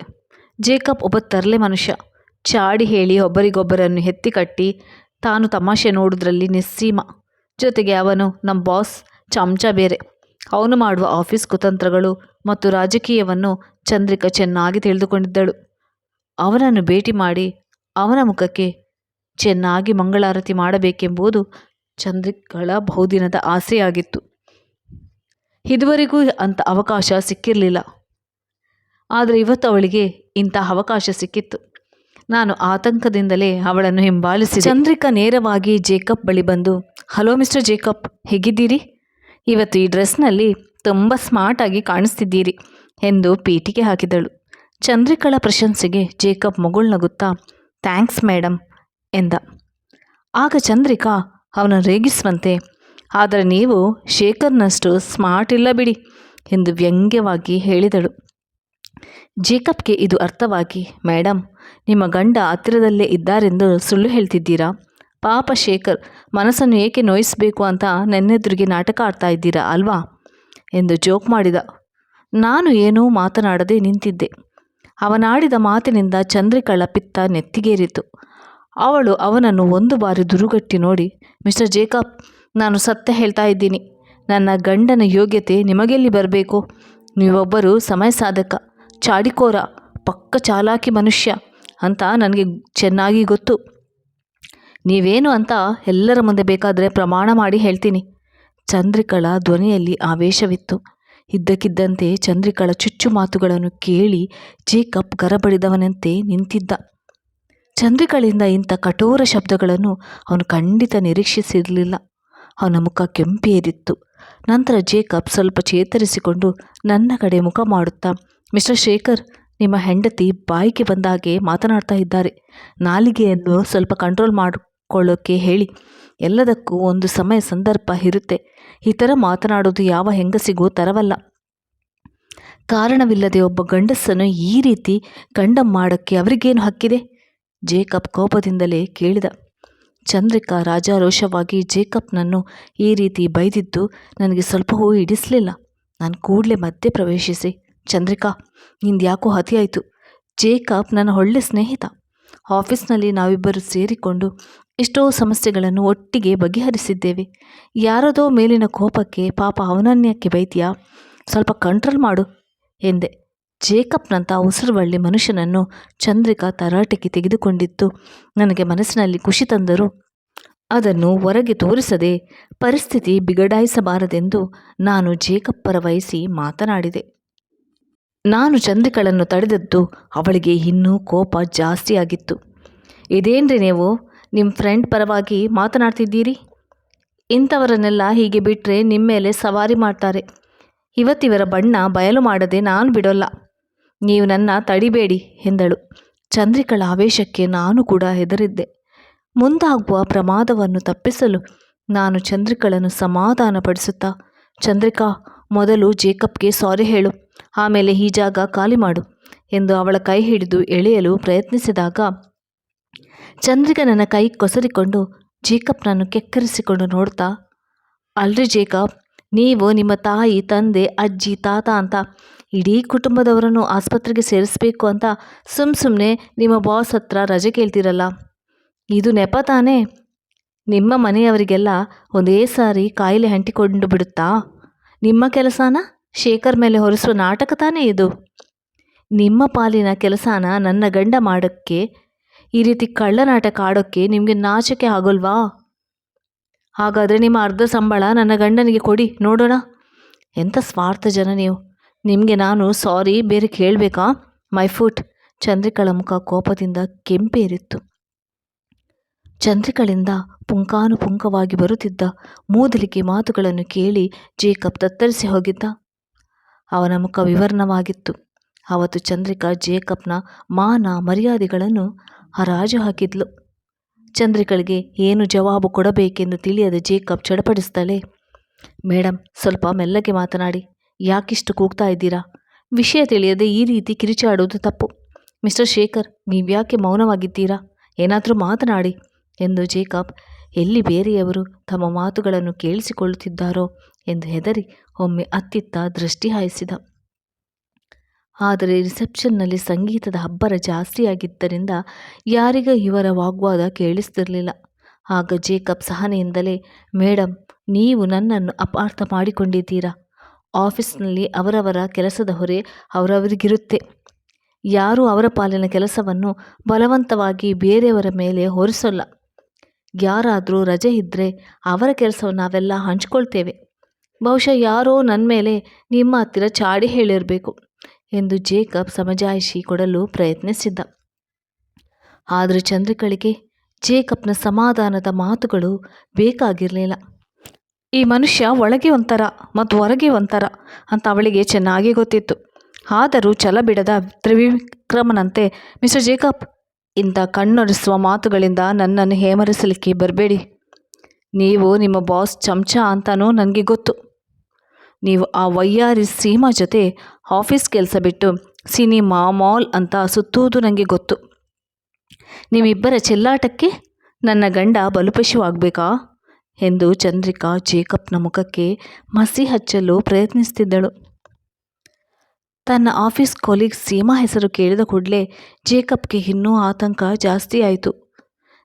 ಜೇಕಬ್ ಒಬ್ಬ ತರಲೆ ಮನುಷ್ಯ. ಚಾಡಿ ಹೇಳಿ ಒಬ್ಬರಿಗೊಬ್ಬರನ್ನು ಎತ್ತಿ ಕಟ್ಟಿ ತಾನು ತಮಾಷೆ ನೋಡೋದ್ರಲ್ಲಿ ನಿಸ್ಸೀಮ. ಜೊತೆಗೆ ಅವನು ನಮ್ಮ ಬಾಸ್ ಚಮಚ ಬೇರೆ. ಅವನು ಮಾಡುವ ಆಫೀಸ್ ಕುತಂತ್ರಗಳು ಮತ್ತು ರಾಜಕೀಯವನ್ನು ಚಂದ್ರಿಕಾ ಚೆನ್ನಾಗಿ ತಿಳಿದುಕೊಂಡಿದ್ದಳು. ಅವನನ್ನು ಭೇಟಿ ಮಾಡಿ ಅವನ ಮುಖಕ್ಕೆ ಚೆನ್ನಾಗಿ ಮಂಗಳಾರತಿ ಮಾಡಬೇಕೆಂಬುದು ಚಂದ್ರಿಕಳ ಬಹುದಿನದ ಆಸೆಯಾಗಿತ್ತು. ಇದುವರೆಗೂ ಅಂಥ ಅವಕಾಶ ಸಿಕ್ಕಿರಲಿಲ್ಲ. ಆದರೆ ಇವತ್ತು ಅವಳಿಗೆ ಇಂಥ ಅವಕಾಶ ಸಿಕ್ಕಿತ್ತು. ನಾನು ಆತಂಕದಿಂದಲೇ ಅವಳನ್ನು ಹಿಂಬಾಲಿಸಿ ಚಂದ್ರಿಕಾ ನೇರವಾಗಿ ಜೇಕಬ್ ಬಳಿ ಬಂದು, ಹಲೋ ಮಿಸ್ಟರ್ ಜೇಕಬ್, ಹೇಗಿದ್ದೀರಿ? ಇವತ್ತು ಈ ಡ್ರೆಸ್ನಲ್ಲಿ ತುಂಬ ಸ್ಮಾರ್ಟಾಗಿ ಕಾಣಿಸ್ತಿದ್ದೀರಿ ಎಂದು ಪೀಟಿಗೆ ಹಾಕಿದಳು. ಚಂದ್ರಿಕಳ ಪ್ರಶಂಸೆಗೆ ಜೇಕಬ್ ನಗುತ್ತಾ, ಥ್ಯಾಂಕ್ಸ್ ಮೇಡಮ್ ಎಂದ. ಆಗ ಚಂದ್ರಿಕಾ, ಅವನ ರೇಗಿಸುವಂತೆ, ಆದರೆ ನೀವು ಶೇಖರ್ನಷ್ಟು ಸ್ಮಾರ್ಟ್ ಇಲ್ಲ ಬಿಡಿ ಎಂದು ವ್ಯಂಗ್ಯವಾಗಿ ಹೇಳಿದಳು. ಜೇಕಬ್ಗೆ ಇದು ಅರ್ಥವಾಗಿ ಮೇಡಮ್ ನಿಮ್ಮ ಗಂಡ ಹತ್ತಿರದಲ್ಲೇ ಇದ್ದಾರೆಂದು ಸುಳ್ಳು ಹೇಳ್ತಿದ್ದೀರಾ? ಪಾಪ ಶೇಖರ್, ಮನಸ್ಸನ್ನು ಏಕೆ ನೋಯಿಸಬೇಕು ಅಂತ ನನ್ನೆದುರಿಗೆ ನಾಟಕ ಆಡ್ತಾ ಇದ್ದೀರಾ ಅಲ್ವಾ? ಎಂದು ಜೋಕ್ ಮಾಡಿದ. ನಾನು ಏನೂ ಮಾತನಾಡದೆ ನಿಂತಿದ್ದೆ. ಅವನಾಡಿದ ಮಾತಿನಿಂದ ಚಂದ್ರಿಕಳ ಪಿತ್ತ ನೆತ್ತಿಗೇರಿತು. ಅವಳು ಅವನನ್ನು ಒಂದು ಬಾರಿ ದುರುಗಟ್ಟಿ ನೋಡಿ, ಮಿಸ್ಟರ್ ಜೇಕಬ್, ನಾನು ಸತ್ಯ ಹೇಳ್ತಾ ಇದ್ದೀನಿ. ನನ್ನ ಗಂಡನ ಯೋಗ್ಯತೆ ನಿಮಗೆಲ್ಲಿ ಬರಬೇಕು? ನೀವೊಬ್ಬರು ಸಮಯ ಸಾಧಕ ಚಾಡಿಕೋರ, ಪಕ್ಕ ಚಾಲಾಕಿ ಮನುಷ್ಯ. ಅಂತ ನನಗೆ ಚೆನ್ನಾಗಿ ಗೊತ್ತು. ನೀವೇನು ಅಂತ ಎಲ್ಲರ ಮುಂದೆ ಬೇಕಾದರೆ ಪ್ರಮಾಣ ಮಾಡಿ ಹೇಳ್ತೀನಿ. ಚಂದ್ರಿಕಳ ಧ್ವನಿಯಲ್ಲಿ ಆವೇಶವಿತ್ತು. ಇದ್ದಕ್ಕಿದ್ದಂತೆ ಚಂದ್ರಿಕಳ ಚುಚ್ಚು ಮಾತುಗಳನ್ನು ಕೇಳಿ ಜೇಕಪ್ ಗರಬಡಿದವನಂತೆ ನಿಂತಿದ್ದ. ಚಂದ್ರಿಕಳಿಂದ ಇಂಥ ಕಠೋರ ಶಬ್ದಗಳನ್ನು ಅವನು ಖಂಡಿತ ನಿರೀಕ್ಷಿಸಿರಲಿಲ್ಲ. ಅವನ ಮುಖ ಕೆಂಪೇರಿತ್ತು. ನಂತರ ಜೇಕಬ್ ಸ್ವಲ್ಪ ಚೇತರಿಸಿಕೊಂಡು ನನ್ನ ಕಡೆ ಮುಖ ಮಾಡುತ್ತಾ, ಮಿಸ್ಟರ್ ಶೇಖರ್ ನಿಮ್ಮ ಹೆಂಡತಿ ಬಾಯಿಗೆ ಬಂದಾಗೆ ಮಾತನಾಡ್ತಾ ಇದ್ದಾರೆ. ನಾಲಿಗೆಯನ್ನು ಸ್ವಲ್ಪ ಕಂಟ್ರೋಲ್ ಮಾಡಿಕೊಳ್ಳೋಕ್ಕೆ ಹೇಳಿ. ಎಲ್ಲದಕ್ಕೂ ಒಂದು ಸಮಯ ಸಂದರ್ಭ ಇರುತ್ತೆ. ಈ ಥರ ಮಾತನಾಡೋದು ಯಾವ ಹೆಂಗಸಿಗೂ ತರವಲ್ಲ. ಕಾರಣವಿಲ್ಲದೆ ಒಬ್ಬ ಗಂಡಸನ್ನು ಈ ರೀತಿ ಗಂಡ ಮಾಡೋಕ್ಕೆ ಅವರಿಗೇನು ಹಕ್ಕಿದೆ? ಜೇಕಬ್ ಕೋಪದಿಂದಲೇ ಕೇಳಿದ. ಚಂದ್ರಿಕಾ ರಾಜಾರೋಷವಾಗಿ ಜೇಕಬ್ನನ್ನು ಈ ರೀತಿ ಬೈದಿದ್ದು ನನಗೆ ಸ್ವಲ್ಪವೂ ಹಿಡಿಸಲಿಲ್ಲ. ನಾನು ಕೂಡಲೇ ಮಧ್ಯೆ ಪ್ರವೇಶಿಸಿ. ಚಂದ್ರಿಕಾ, ನಿಂದು ಯಾಕೋ ಹತಿಯಾಯಿತು ಜೇಕಬ್ ನನ್ನ ಒಳ್ಳೆ ಸ್ನೇಹಿತ. ಆಫೀಸ್ನಲ್ಲಿ ನಾವಿಬ್ಬರು ಸೇರಿಕೊಂಡು ಎಷ್ಟೋ ಸಮಸ್ಯೆಗಳನ್ನು ಒಟ್ಟಿಗೆ ಬಗೆಹರಿಸಿದ್ದೇವೆ. ಯಾರದೋ ಮೇಲಿನ ಕೋಪಕ್ಕೆ ಪಾಪ ಅವನನ್ಯಕ್ಕೆ ಬೈತೀಯಾ? ಸ್ವಲ್ಪ ಕಂಟ್ರೋಲ್ ಮಾಡು, ಎಂದೆ. ಜೇಕಬ್ನಂಥ ಉಸಿರುವಳ್ಳಿ ಮನುಷ್ಯನನ್ನು ಚಂದ್ರಿಕಾ ತರಾಟೆಗೆ ತೆಗೆದುಕೊಂಡಿತ್ತು. ನನಗೆ ಮನಸ್ಸಿನಲ್ಲಿ ಖುಷಿ ತಂದರು ಅದನ್ನು ಹೊರಗೆ ತೋರಿಸದೆ ಪರಿಸ್ಥಿತಿ ಬಿಗಡಾಯಿಸಬಾರದೆಂದು ನಾನು ಜೇಕಪ್ಪರ ವಹಿಸಿ ಮಾತನಾಡಿದೆ. ನಾನು ಚಂದ್ರಿಕಳನ್ನು ತಡೆದದ್ದು ಅವಳಿಗೆ ಇನ್ನೂ ಕೋಪ ಜಾಸ್ತಿಯಾಗಿತ್ತು ಇದೇನ್ರಿ ನೀವು? ನಿಮ್ಮ ಫ್ರೆಂಡ್ ಪರವಾಗಿ ಮಾತನಾಡ್ತಿದ್ದೀರಿ? ಇಂಥವರನ್ನೆಲ್ಲ ಹೀಗೆ ಬಿಟ್ಟರೆ ನಿಮ್ಮ ಮೇಲೆ ಸವಾರಿ ಮಾಡ್ತಾರೆ. ಇವತ್ತಿವರ ಬಣ್ಣ ಬಯಲು ಮಾಡದೆ ನಾನು ಬಿಡೋಲ್ಲ. ನೀವು ನನ್ನ ತಡಿಬೇಡಿ ಎಂದಳು. ಚಂದ್ರಿಕಳ ಆವೇಶಕ್ಕೆ ನಾನು ಕೂಡ ಹೆದರಿದ್ದೆ. ಮುಂದಾಗುವ ಪ್ರಮಾದವನ್ನು ತಪ್ಪಿಸಲು ನಾನು ಚಂದ್ರಿಕಳನ್ನು ಸಮಾಧಾನಪಡಿಸುತ್ತಾ, ಚಂದ್ರಿಕಾ, ಮೊದಲು ಜೇಕಬ್ಗೆ ಸಾರಿ ಹೇಳು. ಆಮೇಲೆ ಈ ಜಾಗ ಖಾಲಿ ಮಾಡು ಎಂದು ಅವಳ ಕೈ ಹಿಡಿದು ಎಳೆಯಲು ಪ್ರಯತ್ನಿಸಿದಾಗ ಚಂದ್ರಿಗೆ ನನ್ನ ಕೈ ಕೊಸರಿಕೊಂಡು ಜೇಕಬ್ನನ್ನು ಕೆಕ್ಕರಿಸಿಕೊಂಡು ನೋಡ್ತಾ, ಅಲ್ರಿ ಜೇಕಬ್, ನೀವು ನಿಮ್ಮ ತಾಯಿ, ತಂದೆ, ಅಜ್ಜಿ, ತಾತ ಅಂತ ಇಡೀ ಕುಟುಂಬದವರನ್ನು ಆಸ್ಪತ್ರೆಗೆ ಸೇರಿಸಬೇಕು ಅಂತ ಸುಮ್ಮ ಸುಮ್ಮನೆ ನಿಮ್ಮ ಬಾಸ್ ಹತ್ರ ರಜೆ ಕೇಳ್ತಿರಲ್ಲ? ಇದು ನೆಪ ತಾನೇ? ನಿಮ್ಮ ಮನೆಯವರಿಗೆಲ್ಲ ಒಂದೇ ಸಾರಿ ಕಾಯಿಲೆ ಅಂಟಿಕೊಂಡು ಬಿಡುತ್ತಾ? ನಿಮ್ಮ ಕೆಲಸನ? ಶೇಖರ್ ಮೇಲೆ ಹೊರಿಸುವ ನಾಟಕ ತಾನೇ ಇದು? ನಿಮ್ಮ ಪಾಲಿನ ಕೆಲಸನ ನನ್ನ ಗಂಡ ಮಾಡೋಕ್ಕೆ, ಈ ರೀತಿ ಕಳ್ಳ ನಾಟಕ ಆಡೋಕ್ಕೆ ನಿಮಗೆ ನಾಚಿಕೆ ಆಗೋಲ್ವಾ? ಹಾಗಾದರೆ ನಿಮ್ಮ ಅರ್ಧ ಸಂಬಳ ನನ್ನ ಗಂಡನಿಗೆ ಕೊಡಿ, ನೋಡೋಣ. ಎಂಥ ಸ್ವಾರ್ಥ ಜನ ನೀವು. ನಿಮಗೆ ನಾನು ಸಾರಿ ಬೇರೆ ಕೇಳಬೇಕಾ? My foot. ಚಂದ್ರಿಕಳ ಮುಖ ಕೋಪದಿಂದ ಕೆಂಪೇರಿತ್ತು. ಚಂದ್ರಿಕಳಿಂದ ಪುಂಕಾನುಪುಂಕವಾಗಿ ಬರುತ್ತಿದ್ದ ಮೂದಲಿಕೆ ಮಾತುಗಳನ್ನು ಕೇಳಿ ಜೇಕಬ್ ತತ್ತರಿಸಿ ಹೋಗಿದ್ದ. ಅವನ ಮುಖ ವಿವರ್ಣವಾಗಿತ್ತು. ಅವತ್ತು ಚಂದ್ರಿಕಾ ಜೇಕಬ್ನ ಮಾನ ಮರ್ಯಾದೆಗಳನ್ನು ಹರಾಜು ಹಾಕಿದ್ಲು. ಚಂದ್ರಿಕಳಿಗೆ ಏನು ಜವಾಬು ಕೊಡಬೇಕೆಂದು ತಿಳಿಯದ ಜೇಕಬ್ ಚಡಪಡಿಸ್ತಾಳೆ ಮೇಡಮ್ ಸ್ವಲ್ಪ ಮೆಲ್ಲಗೆ ಮಾತನಾಡಿ. ಯಾಕಿಷ್ಟು ಕೂಗ್ತಾ ಇದ್ದೀರಾ? ವಿಷಯ ತಿಳಿಯದೆ ಈ ರೀತಿ ಕಿರಿಚಾಡುವುದು ತಪ್ಪು. ಮಿಸ್ಟರ್ ಶೇಖರ್, ನೀವ್ಯಾಕೆ ಮೌನವಾಗಿದ್ದೀರಾ? ಏನಾದರೂ ಮಾತನಾಡಿ ಎಂದು ಜೇಕಬ್ ಎಲ್ಲಿ ಬೇರೆಯವರು ತಮ್ಮ ಮಾತುಗಳನ್ನು ಕೇಳಿಸಿಕೊಳ್ಳುತ್ತಿದ್ದಾರೋ ಎಂದು ಹೆದರಿ ಒಮ್ಮೆ ಅತ್ತಿತ್ತ ದೃಷ್ಟಿ ಹಾಯಿಸಿದ. ಆದರೆ ರಿಸೆಪ್ಷನ್ನಲ್ಲಿ ಸಂಗೀತದ ಅಬ್ಬರ ಜಾಸ್ತಿಯಾಗಿದ್ದರಿಂದ ಯಾರಿಗ ಇವರ ವಾಗ್ವಾದ ಕೇಳಿಸ್ತಿರಲಿಲ್ಲ. ಆಗ ಜೇಕಬ್ ಸಹನೆಯಿಂದಲೇ ಮೇಡಮ್ ನೀವು ನನ್ನನ್ನು ಅಪಾರ್ಥ ಮಾಡಿಕೊಂಡಿದ್ದೀರಾ? ಆಫೀಸ್ನಲ್ಲಿ ಅವರವರ ಕೆಲಸದ ಹೊರೆ ಅವರವರಿಗಿರುತ್ತೆ. ಯಾರೂ ಅವರ ಪಾಲಿನ ಕೆಲಸವನ್ನು ಬಲವಂತವಾಗಿ ಬೇರೆಯವರ ಮೇಲೆ ಹೊರಿಸೋಲ್ಲ. ಯಾರಾದರೂ ರಜೆ ಇದ್ದರೆ ಅವರ ಕೆಲಸವನ್ನು ನಾವೆಲ್ಲ ಹಂಚ್ಕೊಳ್ತೇವೆ. ಬಹುಶಃ ಯಾರೋ ನನ್ನ ಮೇಲೆ ನಿಮ್ಮ ಹತ್ತಿರ ಚಾಡಿ ಹೇಳಿರಬೇಕು ಎಂದು ಜೇಕಬ್ ಸಮಜಾಯಿಷಿ ಕೊಡಲು ಪ್ರಯತ್ನಿಸಿದ್ದ. ಆದರೆ ಚಂದ್ರಿಕಳಿಗೆ ಜೇಕಬ್ನ ಸಮಾಧಾನದ ಮಾತುಗಳು ಬೇಕಾಗಿರಲಿಲ್ಲ. ಈ ಮನುಷ್ಯ ಒಳಗೆ ಒಂಥರ ಮತ್ತು ಹೊರಗೆ ಒಂಥರ ಅಂತ ಅವಳಿಗೆ ಚೆನ್ನಾಗಿ ಗೊತ್ತಿತ್ತು. ಆದರೂ ಛಲ ಬಿಡದ ತ್ರಿವಿಕ್ರಮನಂತೆ, ಮಿಸ್ಟರ್ ಜೇಕಬ್ ಇಂಥ ಕಣ್ಣೊರೆಸುವ ಮಾತುಗಳಿಂದ ನನ್ನನ್ನು ಹೇಮರಿಸಲಿಕ್ಕೆ ಬರಬೇಡಿ. ನೀವು ನಿಮ್ಮ ಬಾಸ್ ಚಮಚ ಅಂತನೂ ನನಗೆ ಗೊತ್ತು. ನೀವು ಆ ವೈಯಾರಿ ಸೀಮಾ ಜೊತೆ ಆಫೀಸ್ ಕೆಲಸ ಬಿಟ್ಟು ಸಿನಿಮಾ, ಮಾಲ್ ಅಂತ ಸುತ್ತುವುದು ನನಗೆ ಗೊತ್ತು. ನಿಮ್ಮಿಬ್ಬರ ಚೆಲ್ಲಾಟಕ್ಕೆ ನನ್ನ ಗಂಡ ಬಲುಪಶುವಾಗಬೇಕಾ? ಎಂದು ಚಂದ್ರಿಕಾ ಜೇಕಬ್ನ ಮುಖಕ್ಕೆ ಮಸಿ ಹಚ್ಚಲು ಪ್ರಯತ್ನಿಸ್ತಿದ್ದಳು. ತನ್ನ ಆಫೀಸ್ ಕೊಲೀಗ್ ಸೀಮಾ ಹೆಸರು ಕೇಳಿದ ಕೂಡಲೇ ಜೇಕಬ್ಗೆ ಇನ್ನೂ ಆತಂಕ ಜಾಸ್ತಿ ಆಯಿತು.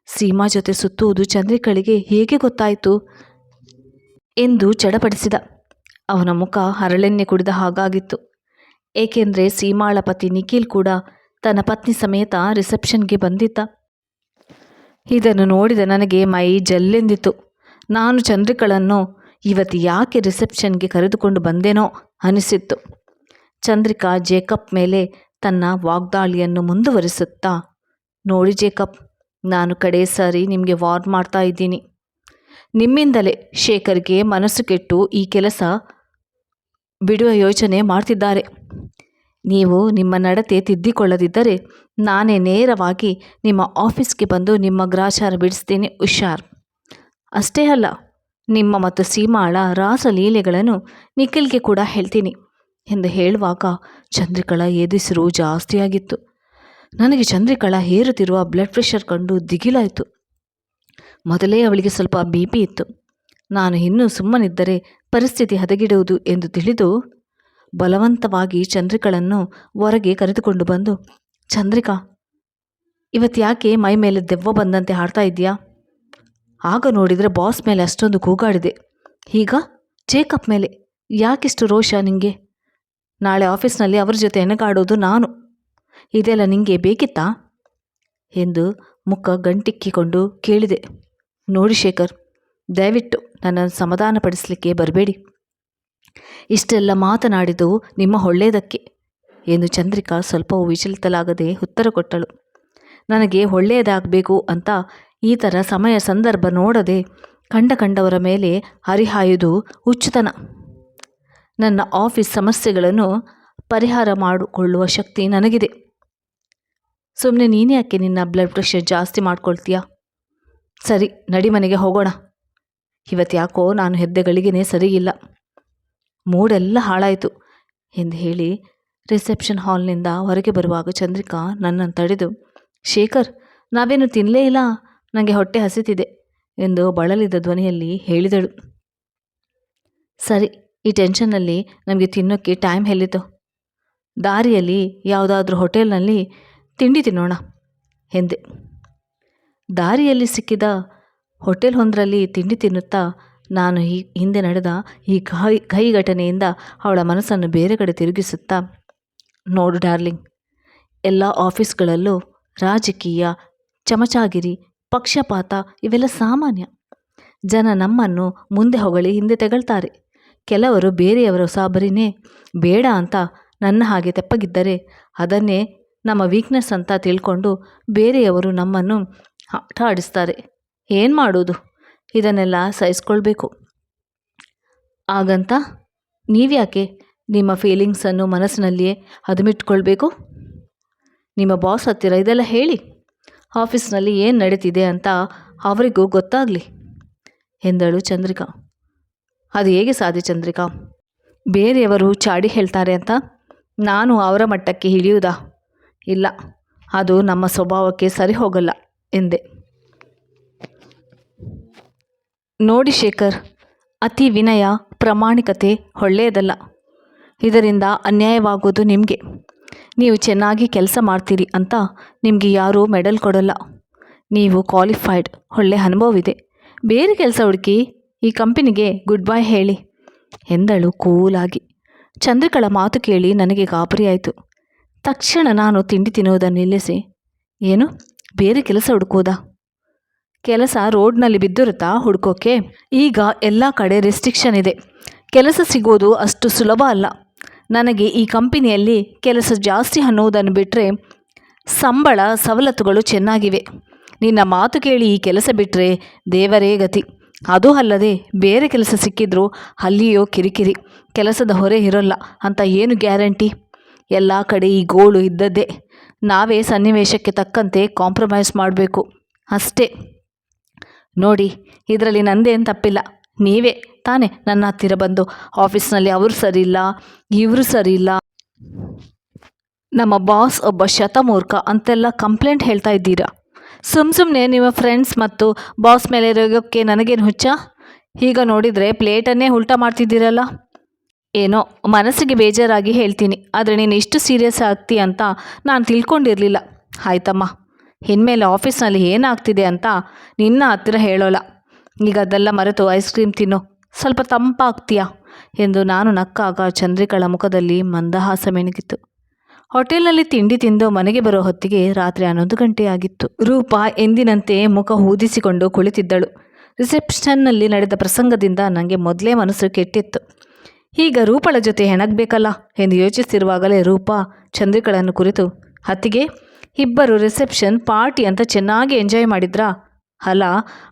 ಸೀಮಾ ಜೊತೆ ಸುತ್ತುವುದು ಚಂದ್ರಿಕಳಿಗೆ ಹೇಗೆ ಗೊತ್ತಾಯಿತು? ಎಂದು ಚಡಪಡಿಸಿದ. ಅವನ ಮುಖ ಹರಳೆಣ್ಣೆ ಕುಡಿದ ಹಾಗಾಗಿತ್ತು. ಏಕೆಂದರೆ ಸೀಮಾಳ ಪತಿ ನಿಖಿಲ್ ಕೂಡ ತನ್ನ ಪತ್ನಿ ಸಮೇತ ರಿಸೆಪ್ಷನ್ಗೆ ಬಂದಿದ್ದ. ಇದನ್ನು ನೋಡಿದ ನನಗೆ ಮೈ ಜಲ್ಲೆಂದಿತು ನಾನು ಚಂದ್ರಿಕಳನ್ನು ಇವತ್ತು ಯಾಕೆ ರಿಸೆಪ್ಷನ್ಗೆ ಕರೆದುಕೊಂಡು ಬಂದೇನೋ ಅನಿಸಿತ್ತು. ಚಂದ್ರಿಕಾ ಜೇಕಬ್ ಮೇಲೆ ತನ್ನ ವಾಗ್ದಾಳಿಯನ್ನು ಮುಂದುವರಿಸುತ್ತಾ, ನೋಡಿ ಜೇಕಬ್, ನಾನು ಕಡೆ ಸಾರಿ ನಿಮಗೆ ವಾರ್ನ್ ಮಾಡ್ತಾ ಇದ್ದೀನಿ. ನಿಮ್ಮಿಂದಲೇ ಶೇಖರ್ಗೆ ಮನಸ್ಸು ಕೆಟ್ಟು ಈ ಕೆಲಸ ಬಿಡುವ ಯೋಚನೆ ಮಾಡ್ತಿದ್ದಾರೆ. ನೀವು ನಿಮ್ಮ ನಡತೆ ತಿದ್ದಿಕೊಳ್ಳದಿದ್ದರೆ ನಾನೇ ನೇರವಾಗಿ ನಿಮ್ಮ ಆಫೀಸ್ಗೆ ಬಂದು ನಿಮ್ಮ ಗ್ರಾಚಾರ ಬಿಡಿಸ್ತೀನಿ, ಹುಷಾರ್. ಅಷ್ಟೇ ಅಲ್ಲ, ನಿಮ್ಮ ಮತ್ತು ಸೀಮಾಳ ರಾಸಲೀಲೆಗಳನ್ನು ನಿಖಿಲ್ಗೆ ಕೂಡ ಹೇಳ್ತೀನಿ. ಎಂದು ಹೇಳುವಾಗ ಚಂದ್ರಿಕಳ ಎದಿಸಿರು ಜಾಸ್ತಿಯಾಗಿತ್ತು ನನಗೆ ಚಂದ್ರಿಕಳ ಹೇರುತ್ತಿರುವ ಬ್ಲಡ್ ಪ್ರೆಷರ್ ಕಂಡು ದಿಗಿಲಾಯಿತು. ಮೊದಲೇ ಅವಳಿಗೆ ಸ್ವಲ್ಪ ಬಿ ಇತ್ತು. ನಾನು ಇನ್ನೂ ಸುಮ್ಮನಿದ್ದರೆ ಪರಿಸ್ಥಿತಿ ಹದಗೆಡುವುದು ಎಂದು ತಿಳಿದು ಬಲವಂತವಾಗಿ ಚಂದ್ರಿಕಳನ್ನು ಹೊರಗೆ ಕರೆದುಕೊಂಡು ಬಂದು, ಚಂದ್ರಿಕಾ, ಇವತ್ತು ಯಾಕೆ ಮೈ ಮೇಲೆ ದೆವ್ವ ಬಂದಂತೆ ಹಾಡ್ತಾ ಇದೆಯಾ ಆಗ ನೋಡಿದರೆ ಬಾಸ್ ಮೇಲೆ ಅಷ್ಟೊಂದು ಕೂಗಾಡಿದೆ. ಈಗ ಜೇಕಪ್ ಮೇಲೆ ಯಾಕಿಷ್ಟು ರೋಷ ನಿಂಗೆ? ನಾಳೆ ಆಫೀಸ್ನಲ್ಲಿ ಅವರ ಜೊತೆ ಎಣಗಾಡೋದು ನಾನು. ಇದೆಲ್ಲ ನಿಂಗೆ ಬೇಕಿತ್ತಾ? ಎಂದು ಮುಖ ಗಂಟಿಕ್ಕಿಕೊಂಡು ಕೇಳಿದೆ. ನೋಡಿ ಶೇಖರ್, ದಯವಿಟ್ಟು ನನ್ನನ್ನು ಸಮಾಧಾನಪಡಿಸಲಿಕ್ಕೆ ಬರಬೇಡಿ. ಇಷ್ಟೆಲ್ಲ ಮಾತನಾಡಿದ್ದು ನಿಮ್ಮ ಒಳ್ಳೆಯದಕ್ಕೆ ಎಂದು ಚಂದ್ರಿಕಾ ಸ್ವಲ್ಪವೂ ವಿಚಲಿತಲಾಗದೆ ಉತ್ತರ ಕೊಟ್ಟಳು. ನನಗೆ ಒಳ್ಳೆಯದಾಗಬೇಕು ಅಂತ ಈ ಥರ ಸಮಯ ಸಂದರ್ಭ ನೋಡದೆ ಕಂಡ ಕಂಡವರ ಮೇಲೆ ಹರಿಹಾಯುವುದು ಹುಚ್ಚುತನ. ನನ್ನ ಆಫೀಸ್ ಸಮಸ್ಯೆಗಳನ್ನು ಪರಿಹಾರ ಮಾಡಿಕೊಳ್ಳುವ ಶಕ್ತಿ ನನಗಿದೆ. ಸುಮ್ಮನೆ ನೀನು ಯಾಕೆ ನಿನ್ನ ಬ್ಲಡ್ ಪ್ರೆಷರ್ ಜಾಸ್ತಿ ಮಾಡ್ಕೊಳ್ತೀಯಾ? ಸರಿ, ನಡಿ ಮನೆಗೆ ಹೋಗೋಣ. ಇವತ್ತು ಯಾಕೋ ನಾನು ಹೆದ್ದೆಗಳಿಗೇನೆ ಸರಿಯಿಲ್ಲ. ಮೂಡೆಲ್ಲ ಹಾಳಾಯಿತು ಎಂದು ಹೇಳಿ ರಿಸೆಪ್ಷನ್ ಹಾಲ್ನಿಂದ ಹೊರಗೆ ಬರುವಾಗ ಚಂದ್ರಿಕಾ ನನ್ನನ್ನು ತಡೆದು, ಶೇಖರ್, ನಾವೇನು ತಿನ್ನಲೇ ಇಲ್ಲ? ನನಗೆ ಹೊಟ್ಟೆ ಹಸಿತಿದೆ ಎಂದು ಬಳಲಿದ ಧ್ವನಿಯಲ್ಲಿ ಹೇಳಿದಳು. ಸರಿ ಈ ಟೆನ್ಷನ್ನಲ್ಲಿ ನಮಗೆ ತಿನ್ನೋಕ್ಕೆ ಟೈಮ್ ಎಲ್ಲಿತು ದಾರಿಯಲ್ಲಿ ಯಾವುದಾದ್ರೂ ಹೋಟೆಲ್ನಲ್ಲಿ ತಿಂಡಿ ತಿನ್ನೋಣ ಎಂದೆ. ದಾರಿಯಲ್ಲಿ ಸಿಕ್ಕಿದ ಹೋಟೆಲ್ ಒಂದರಲ್ಲಿ ತಿಂಡಿ ತಿನ್ನುತ್ತಾ ನಾನು ಈ ಹಿಂದೆ ನಡೆದ ಈ ಕೈ ಕೈ ಘಟನೆಯಿಂದ ಅವಳ ಮನಸ್ಸನ್ನು ಬೇರೆ ಕಡೆ ತಿರುಗಿಸುತ್ತಾ, ನೋಡು ಡಾರ್ಲಿಂಗ್, ಎಲ್ಲ ಆಫೀಸ್ಗಳಲ್ಲೂ ರಾಜಕೀಯ, ಚಮಚಾಗಿರಿ, ಪಕ್ಷಪಾತ ಇವೆಲ್ಲ ಸಾಮಾನ್ಯ. ಜನ ನಮ್ಮನ್ನು ಮುಂದೆ ಹೊಗಳಿ ಹಿಂದೆ ತೆಗಳ್ತಾರೆ. ಕೆಲವರು ಬೇರೆಯವರ ಸಾಬರಿನೇ ಬೇಡ ಅಂತ ನನ್ನ ಹಾಗೆ ತೆಪ್ಪಗಿದ್ದರೆ ಅದನ್ನೇ ನಮ್ಮ ವೀಕ್ನೆಸ್ ಅಂತ ತಿಳ್ಕೊಂಡು ಬೇರೆಯವರು ನಮ್ಮನ್ನು ಆಟ ಆಡಿಸ್ತಾರೆ ಏನು ಮಾಡೋದು ಇದನ್ನೆಲ್ಲ ಸಹಿಸ್ಕೊಳ್ಬೇಕು. ಹಾಗಂತ ನೀವ್ಯಾಕೆ ನಿಮ್ಮ ಫೀಲಿಂಗ್ಸನ್ನು ಮನಸ್ಸಿನಲ್ಲಿಯೇ ಅದುಮಿಟ್ಕೊಳ್ಬೇಕು ನಿಮ್ಮ ಬಾಸ್ ಹತ್ತಿರ ಇದೆಲ್ಲ ಹೇಳಿ. ಆಫೀಸ್ನಲ್ಲಿ ಏನು ನಡೀತಿದೆ ಅಂತ ಅವರಿಗೂ ಗೊತ್ತಾಗಲಿ ಎಂದಳು ಚಂದ್ರಿಕಾ. ಅದು ಹೇಗೆ ಸಾಧ್ಯ, ಚಂದ್ರಿಕಾ? ಬೇರೆಯವರು ಚಾಡಿ ಹೇಳ್ತಾರೆ ಅಂತ ನಾನು ಅವರ ಮಟ್ಟಕ್ಕೆ ಇಳಿಯುವುದಾ? ಇಲ್ಲ, ಅದು ನಮ್ಮ ಸ್ವಭಾವಕ್ಕೆ ಸರಿ ಹೋಗಲ್ಲ, ಎಂದೆ. ನೋಡಿ ಶೇಖರ್, ಅತಿ ವಿನಯ, ಪ್ರಾಮಾಣಿಕತೆ ಒಳ್ಳೆಯದಲ್ಲ. ಇದರಿಂದ ಅನ್ಯಾಯವಾಗೋದು ನಿಮಗೆ. ನೀವು ಚೆನ್ನಾಗಿ ಕೆಲಸ ಮಾಡ್ತೀರಿ ಅಂತ ನಿಮಗೆ ಯಾರೂ ಮೆಡಲ್ ಕೊಡಲ್ಲ. ನೀವು ಕ್ವಾಲಿಫೈಡ್, ಒಳ್ಳೆ ಅನುಭವವಿದೆ. ಬೇರೆ ಕೆಲಸ ಹುಡುಕಿ ಈ ಕಂಪನಿಗೆ ಗುಡ್ ಬೈ ಹೇಳಿ ಎಂದಳು ಕೂಲಾಗಿ. ಚಂದ್ರಿಕಳ ಮಾತು ಕೇಳಿ ನನಗೆ ಗಾಬರಿಯಾಯಿತು. ತಕ್ಷಣ ನಾನು ತಿಂಡಿ ತಿನ್ನುವುದನ್ನು ನಿಲ್ಲಿಸಿ, ಏನು, ಬೇರೆ ಕೆಲಸ ಹುಡುಕೋದಾ ಕೆಲಸ ರೋಡ್ನಲ್ಲಿ ಬಿದ್ದಿರುತ್ತಾ ಹುಡುಕೋಕೆ? ಈಗ ಎಲ್ಲ ಕಡೆ ರೆಸ್ಟ್ರಿಕ್ಷನ್ ಇದೆ. ಕೆಲಸ ಸಿಗೋದು ಅಷ್ಟು ಸುಲಭ ಅಲ್ಲ. ನನಗೆ ಈ ಕಂಪನಿಯಲ್ಲಿ ಕೆಲಸ ಜಾಸ್ತಿ ಅನ್ನುವುದನ್ನು ಬಿಟ್ಟರೆ ಸಂಬಳ ಸವಲತ್ತುಗಳು ಚೆನ್ನಾಗಿವೆ. ನಿನ್ನ ಮಾತು ಕೇಳಿ ಈ ಕೆಲಸ ಬಿಟ್ಟರೆ ದೇವರೇ ಗತಿ. ಅದೂ ಅಲ್ಲದೆ ಬೇರೆ ಕೆಲಸ ಸಿಕ್ಕಿದ್ರೂ ಅಲ್ಲಿಯೋ ಕಿರಿಕಿರಿ, ಕೆಲಸದ ಹೊರೆ ಇರೋಲ್ಲ ಅಂತ ಏನು ಗ್ಯಾರಂಟಿ? ಎಲ್ಲ ಕಡೆ ಈ ಗೋಳು ಇದ್ದದ್ದೇ. ನಾವೇ ಸನ್ನಿವೇಶಕ್ಕೆ ತಕ್ಕಂತೆ ಕಾಂಪ್ರಮೈಸ್ ಮಾಡಬೇಕು. ಅಷ್ಟೇ. ನೋಡಿ, ಇದರಲ್ಲಿ ನಂದೇನು ತಪ್ಪಿಲ್ಲ. ನೀವೇ, ತಾನೇ ನನ್ನ ಹತ್ತಿರ ಬಂದು ಆಫೀಸ್ನಲ್ಲಿ ಅವರು ಸರಿ ಇಲ್ಲ ಇವರು ಸರಿ ಇಲ್ಲ ನಮ್ಮ ಬಾಸ್ ಒಬ್ಬ ಶತಮೂರ್ಖ ಅಂತೆಲ್ಲ ಕಂಪ್ಲೇಂಟ್ ಹೇಳ್ತಾ ಇದ್ದೀರಾ? ಸುಮ್ಮ ಸುಮ್ಮನೆ ನಿಮ್ಮ ಫ್ರೆಂಡ್ಸ್ ಮತ್ತು ಬಾಸ್ ಮೇಲೆ ರೋಗಕ್ಕೆ ನನಗೇನು ಹುಚ್ಚ? ಈಗ ನೋಡಿದರೆ ಪ್ಲೇಟನ್ನೇ ಉಲ್ಟಾ ಮಾಡ್ತಿದ್ದೀರಲ್ಲ? ಏನೋ, ಮನಸ್ಸಿಗೆ ಬೇಜಾರಾಗಿ ಹೇಳ್ತೀನಿ. ಆದರೆ ನೀನು ಇಷ್ಟು ಸೀರಿಯಸ್ ಆಗ್ತಿ ಅಂತ ನಾನು ತಿಳ್ಕೊಂಡಿರಲಿಲ್ಲ. ಆಯ್ತಮ್ಮ. ಇನ್ಮೇಲೆ ಆಫೀಸ್ನಲ್ಲಿ ಏನಾಗ್ತಿದೆ ಅಂತ ನಿನ್ನ ಹತ್ತಿರ ಹೇಳೋಲ್ಲ. ಈಗ ಅದೆಲ್ಲ ಮರೆತು ಐಸ್ ಕ್ರೀಮ್ ತಿನ್ನು. ಸ್ವಲ್ಪ ತಂಪಾಗ್ತೀಯಾ? ಎಂದು ನಾನು ನಕ್ಕಾಗ ಚಂದ್ರಿಕಳ ಮುಖದಲ್ಲಿ ಮಂದಹಾಸ ಮೆಣಗಿತ್ತು ಹೋಟೆಲ್ನಲ್ಲಿ ತಿಂಡಿ ತಿಂದು ಮನೆಗೆ ಬರೋ ಹೊತ್ತಿಗೆ ರಾತ್ರಿ ಹನ್ನೊಂದು ಗಂಟೆ ಆಗಿತ್ತು ರೂಪ ಎಂದಿನಂತೆ ಮುಖ ಊದಿಸಿಕೊಂಡು ಕುಳಿತಿದ್ದಳು. ರಿಸೆಪ್ಷನ್ನಲ್ಲಿ ನಡೆದ ಪ್ರಸಂಗದಿಂದ ನನಗೆ ಮೊದಲೇ ಮನಸ್ಸು ಕೆಟ್ಟಿತ್ತು. ಈಗ ರೂಪಳ ಜೊತೆ ಹೆಣಗಬೇಕಲ್ಲ ಎಂದು ಯೋಚಿಸಿರುವಾಗಲೇ ರೂಪ ಚಂದ್ರಿಕಳನ್ನು ಕುರಿತು, ಅತ್ತಿಗೆ, ಇಬ್ಬರು ರಿಸೆಪ್ಷನ್ ಪಾರ್ಟಿ ಅಂತ ಚೆನ್ನಾಗಿ ಎಂಜಾಯ್ ಮಾಡಿದ್ರಾ? ಅಲ್ಲ,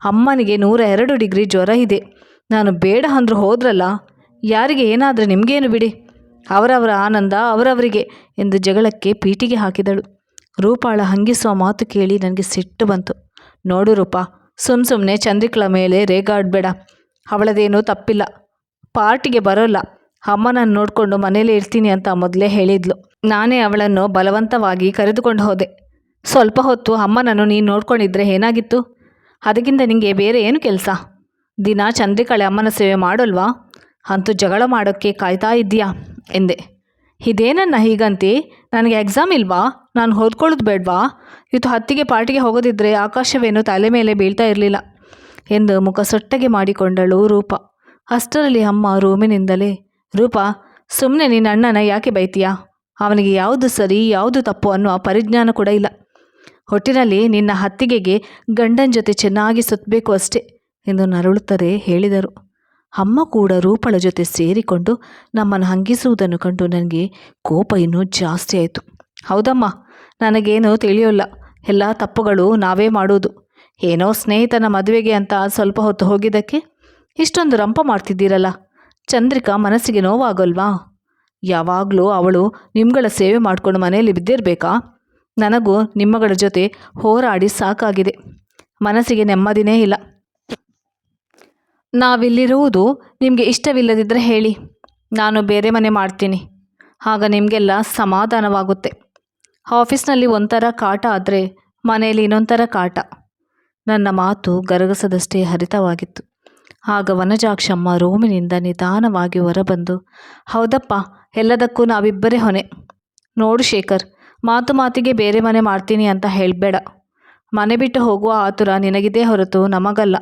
ಅಮ್ಮನಿಗೆ ನೂರ ಎರಡು ಡಿಗ್ರಿ ಜ್ವರ ಇದೆ. ನಾನು ಬೇಡ ಅಂದ್ರೂ ಹೋದ್ರಲ್ಲ. ಯಾರಿಗೆ ಏನಾದರೂ ನಿಮಗೇನು ಬಿಡಿ? ಅವರವರ ಆನಂದ ಅವರವರಿಗೆ ಎಂದು ಜಗಳಕ್ಕೆ ಪೀಟಿಗೆ ಹಾಕಿದಳು. ರೂಪಾಳ ಹಂಗಿಸುವ ಮಾತು ಕೇಳಿ ನನಗೆ ಸಿಟ್ಟು ಬಂತು. ನೋಡು ರೂಪ, ಸುಮ್ ಸುಮ್ಮನೆ ಚಂದ್ರಿಕಳ ಮೇಲೆ ರೇಗಾಡ್ಬೇಡ. ಅವಳದೇನೂ ತಪ್ಪಿಲ್ಲ. ಪಾರ್ಟಿಗೆ ಬರೋಲ್ಲ. ಅಮ್ಮನನ್ನು ನೋಡಿಕೊಂಡು ಮನೇಲೇ ಇರ್ತೀನಿ ಅಂತ ಮೊದಲೇ ಹೇಳಿದ್ಲು. ನಾನೇ ಅವಳನ್ನು ಬಲವಂತವಾಗಿ ಕರೆದುಕೊಂಡು ಹೋದೆ. ಸ್ವಲ್ಪ ಹೊತ್ತು ಅಮ್ಮನನ್ನು ನೀನು ನೋಡ್ಕೊಂಡಿದ್ರೆ ಏನಾಗಿತ್ತು? ಅದಕ್ಕಿಂತ ನಿಮಗೆ ಬೇರೆ ಏನು ಕೆಲಸ? ದಿನ ಚಂದ್ರಿಕಳೆ ಅಮ್ಮನ ಸೇವೆ ಮಾಡೋಲ್ವಾ? ಅಂತೂ ಜಗಳ ಮಾಡೋಕ್ಕೆ ಕಾಯ್ತಾ ಇದ್ದೀಯಾ? ಎಂದೆ ಇದೇನನ್ನ ಹೀಗಂತಿ? ನನಗೆ ಎಕ್ಸಾಮ್ ಇಲ್ವಾ? ನಾನು ಓದ್ಕೊಳ್ಳೋದು ಬೇಡವಾ? ಇವತ್ತು ಹತ್ತಿಗೆ ಪಾರ್ಟಿಗೆ ಹೋಗೋದಿದ್ರೆ ಆಕಾಶವೇನು ತಲೆ ಮೇಲೆ ಬೀಳ್ತಾ ಇರಲಿಲ್ಲ ಎಂದು ಮುಖ ಸೊಟ್ಟಗೆ ಮಾಡಿಕೊಂಡಳು ರೂಪ. ಅಷ್ಟರಲ್ಲಿ ಅಮ್ಮ ರೂಮಿನಿಂದಲೇ, ರೂಪ ಸುಮ್ಮನೆ ನಿನ್ನ ಅಣ್ಣನ ಯಾಕೆ ಬೈತೀಯಾ? ಅವನಿಗೆ ಯಾವುದು ಸರಿ, ಯಾವುದು ತಪ್ಪು ಅನ್ನುವ ಪರಿಜ್ಞಾನ ಕೂಡ ಇಲ್ಲ. ಹೊಟ್ಟಿನಲ್ಲಿ ನಿನ್ನ ಹತ್ತಿಗೆಗೆ ಗಂಡನ ಜೊತೆ ಚೆನ್ನಾಗಿ ಸುತ್ತಬೇಕು ಅಷ್ಟೇ ಎಂದು ನರಳುತ್ತದೆ ಹೇಳಿದರು. ಅಮ್ಮ ಕೂಡ ರೂಪಳ ಜೊತೆ ಸೇರಿಕೊಂಡು ನಮ್ಮನ್ನು ಹಂಗಿಸುವುದನ್ನು ಕಂಡು ನನಗೆ ಕೋಪ ಇನ್ನೂ ಜಾಸ್ತಿ ಆಯಿತು. ಹೌದಮ್ಮ, ನನಗೇನು ತಿಳಿಯೋಲ್ಲ. ಎಲ್ಲ ತಪ್ಪುಗಳು ನಾವೇ ಮಾಡೋದು. ಏನೋ ಸ್ನೇಹಿತನ ಮದುವೆಗೆ ಅಂತ ಸ್ವಲ್ಪ ಹೊತ್ತು ಹೋಗಿದ್ದಕ್ಕೆ ಇಷ್ಟೊಂದು ರಂಪ ಮಾಡ್ತಿದ್ದೀರಲ್ಲ. ಚಂದ್ರಿಕಾ ಮನಸ್ಸಿಗೆ ನೋವಾಗಲ್ವಾ? ಯಾವಾಗಲೂ ಅವಳು ನಿಮ್ಗಳ ಸೇವೆ ಮಾಡಿಕೊಂಡು ಮನೆಯಲ್ಲಿ ಬಿದ್ದಿರಬೇಕಾ? ನನಗೂ ನಿಮ್ಮಗಳ ಜೊತೆ ಹೋರಾಡಿ ಸಾಕಾಗಿದೆ. ಮನಸ್ಸಿಗೆ ನೆಮ್ಮದಿನೇ ಇಲ್ಲ. ನಾವಿಲ್ಲಿರುವುದು ನಿಮಗೆ ಇಷ್ಟವಿಲ್ಲದಿದ್ದರೆ ಹೇಳಿ. ನಾನು ಬೇರೆ ಮನೆ ಮಾಡ್ತೀನಿ. ಆಗ ನಿಮಗೆಲ್ಲ ಸಮಾಧಾನವಾಗುತ್ತೆ. ಆಫೀಸ್ನಲ್ಲಿ ಒಂಥರ ಕಾಟ ಆದರೆ ಮನೆಯಲ್ಲಿ ಇನ್ನೊಂಥರ ಕಾಟ. ನನ್ನ ಮಾತು ಗರಗಸದಷ್ಟೇ ಹರಿತವಾಗಿತ್ತು. ಆಗ ವನಜಾಕ್ಷಮ್ಮ ರೂಮಿನಿಂದ ನಿಧಾನವಾಗಿ ಹೊರಬಂದು, ಹೌದಪ್ಪ, ಎಲ್ಲದಕ್ಕೂ ನಾವಿಬ್ಬರೇ ಹೊಣೆ. ನೋಡು ಶೇಖರ್, ಮಾತು ಮಾತಿಗೆ ಬೇರೆ ಮನೆ ಮಾಡ್ತೀನಿ ಅಂತ ಹೇಳಬೇಡ. ಮನೆ ಬಿಟ್ಟು ಹೋಗುವ ಆತುರ ನಿನಗಿದೇ ಹೊರತು ನಮಗಲ್ಲ.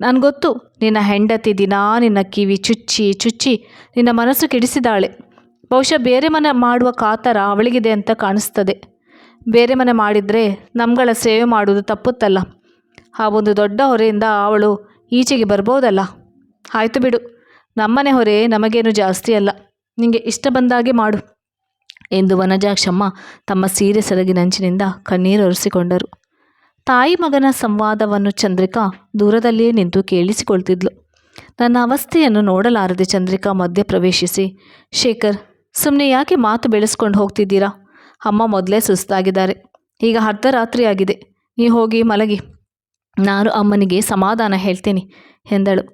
ನನಗೊತ್ತು ನಿನ್ನ ಹೆಂಡತಿ ದಿನಾ ನಿನ್ನ ಕಿವಿ ಚುಚ್ಚಿ ಚುಚ್ಚಿ ನಿನ್ನ ಮನಸ್ಸು ಕೆಡಿಸಿದಾಳೆ. ಬಹುಶಃ ಬೇರೆ ಮನೆ ಮಾಡುವ ಕಾತರ ಅವಳಿಗಿದೆ ಅಂತ ಕಾಣಿಸ್ತದೆ. ಬೇರೆ ಮನೆ ಮಾಡಿದರೆ ನಮ್ಗಳ ಸೇವೆ ಮಾಡುವುದು ತಪ್ಪುತ್ತಲ್ಲ. ಆ ಒಂದು ದೊಡ್ಡ ಹೊರೆಯಿಂದ ಅವಳು ಈಚೆಗೆ ಬರ್ಬೋದಲ್ಲ? ಆಯಿತು ಬಿಡು. ನಮ್ಮನೆ ಹೊರೆ ನಮಗೇನು ಜಾಸ್ತಿ ಅಲ್ಲ. ನಿಮಗೆ ಇಷ್ಟ ಬಂದಾಗೆ ಮಾಡು. ಎಂದು ವನಜಾಕ್ಷಮ್ಮ ತಮ್ಮ ಸೀರೆ ಸೆರಗಿನಂಚಿನಿಂದ ಕಣ್ಣೀರು ಒರೆಸಿಕೊಂಡರು. ತಾಯಿ ಮಗನ ಸಂವಾದವನ್ನು ಚಂದ್ರಿಕಾ ದೂರದಲ್ಲಿಯೇ ನಿಂತು ಕೇಳಿಸಿಕೊಳ್ತಿದ್ಲು. ನನ್ನ ಅವಸ್ಥೆಯನ್ನು ನೋಡಲಾರದೆ ಚಂದ್ರಿಕಾ ಮಧ್ಯೆ ಪ್ರವೇಶಿಸಿ, ಶೇಖರ್ ಸುಮ್ಮನೆ ಯಾಕೆ ಮಾತು ಬೆಳೆಸ್ಕೊಂಡು ಹೋಗ್ತಿದ್ದೀರಾ? ಅಮ್ಮ ಮೊದಲೇ ಸುಸ್ತಾಗಿದ್ದಾರೆ. ಈಗ ಅರ್ಧರಾತ್ರಿ ಆಗಿದೆ ನೀ ಹೋಗಿ ಮಲಗಿ. ನಾನು ಅಮ್ಮನಿಗೆ ಸಮಾಧಾನ ಹೇಳ್ತೀನಿ, ಎಂದಳು.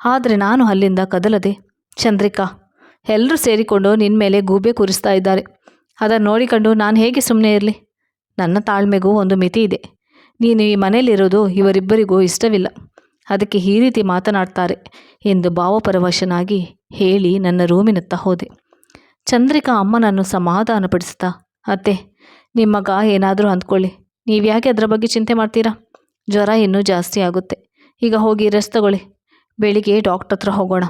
ಆದರೆ ನಾನು ಅಲ್ಲಿಂದ ಕದಲದೆ, ಚಂದ್ರಿಕಾ ಎಲ್ಲರೂ ಸೇರಿಕೊಂಡು ನಿನ್ನ ಮೇಲೆ ಗೂಬೆ ಕೂರಿಸ್ತಾ ಇದ್ದಾರೆ. ಅದನ್ನು ನೋಡಿಕೊಂಡು ನಾನು ಹೇಗೆ ಸುಮ್ಮನೆ ಇರಲಿ? ನನ್ನ ತಾಳ್ಮೆಗೂ ಒಂದು ಮಿತಿ ಇದೆ. ನೀನು ಈ ಮನೆಯಲ್ಲಿರೋದು ಇವರಿಬ್ಬರಿಗೂ ಇಷ್ಟವಿಲ್ಲ. ಅದಕ್ಕೆ ಈ ರೀತಿ ಮಾತನಾಡ್ತಾರೆ ಎಂದು ಭಾವಪರವಶನಾಗಿ ಹೇಳಿ ನನ್ನ ರೂಮಿನತ್ತ ಹೋದೆ. ಚಂದ್ರಿಕಾ ಅಮ್ಮನನ್ನು ಸಮಾಧಾನಪಡಿಸ್ತಾ ಅತ್ತೆ, ನಿಮ್ಮ ಮಗ ಏನಾದರೂ ಅಂದ್ಕೊಳ್ಳಿ. ನೀವು ಯಾಕೆ ಅದರ ಬಗ್ಗೆ ಚಿಂತೆ ಮಾಡ್ತೀರಾ? ಜ್ವರ ಇನ್ನೂ ಜಾಸ್ತಿ ಆಗುತ್ತೆ. ಈಗ ಹೋಗಿ ರೆಸ್ಟ್ ತಗೊಳ್ಳಿ. ಬೆಳಿಗ್ಗೆ ಡಾಕ್ಟರ್ ಹತ್ರ ಹೋಗೋಣ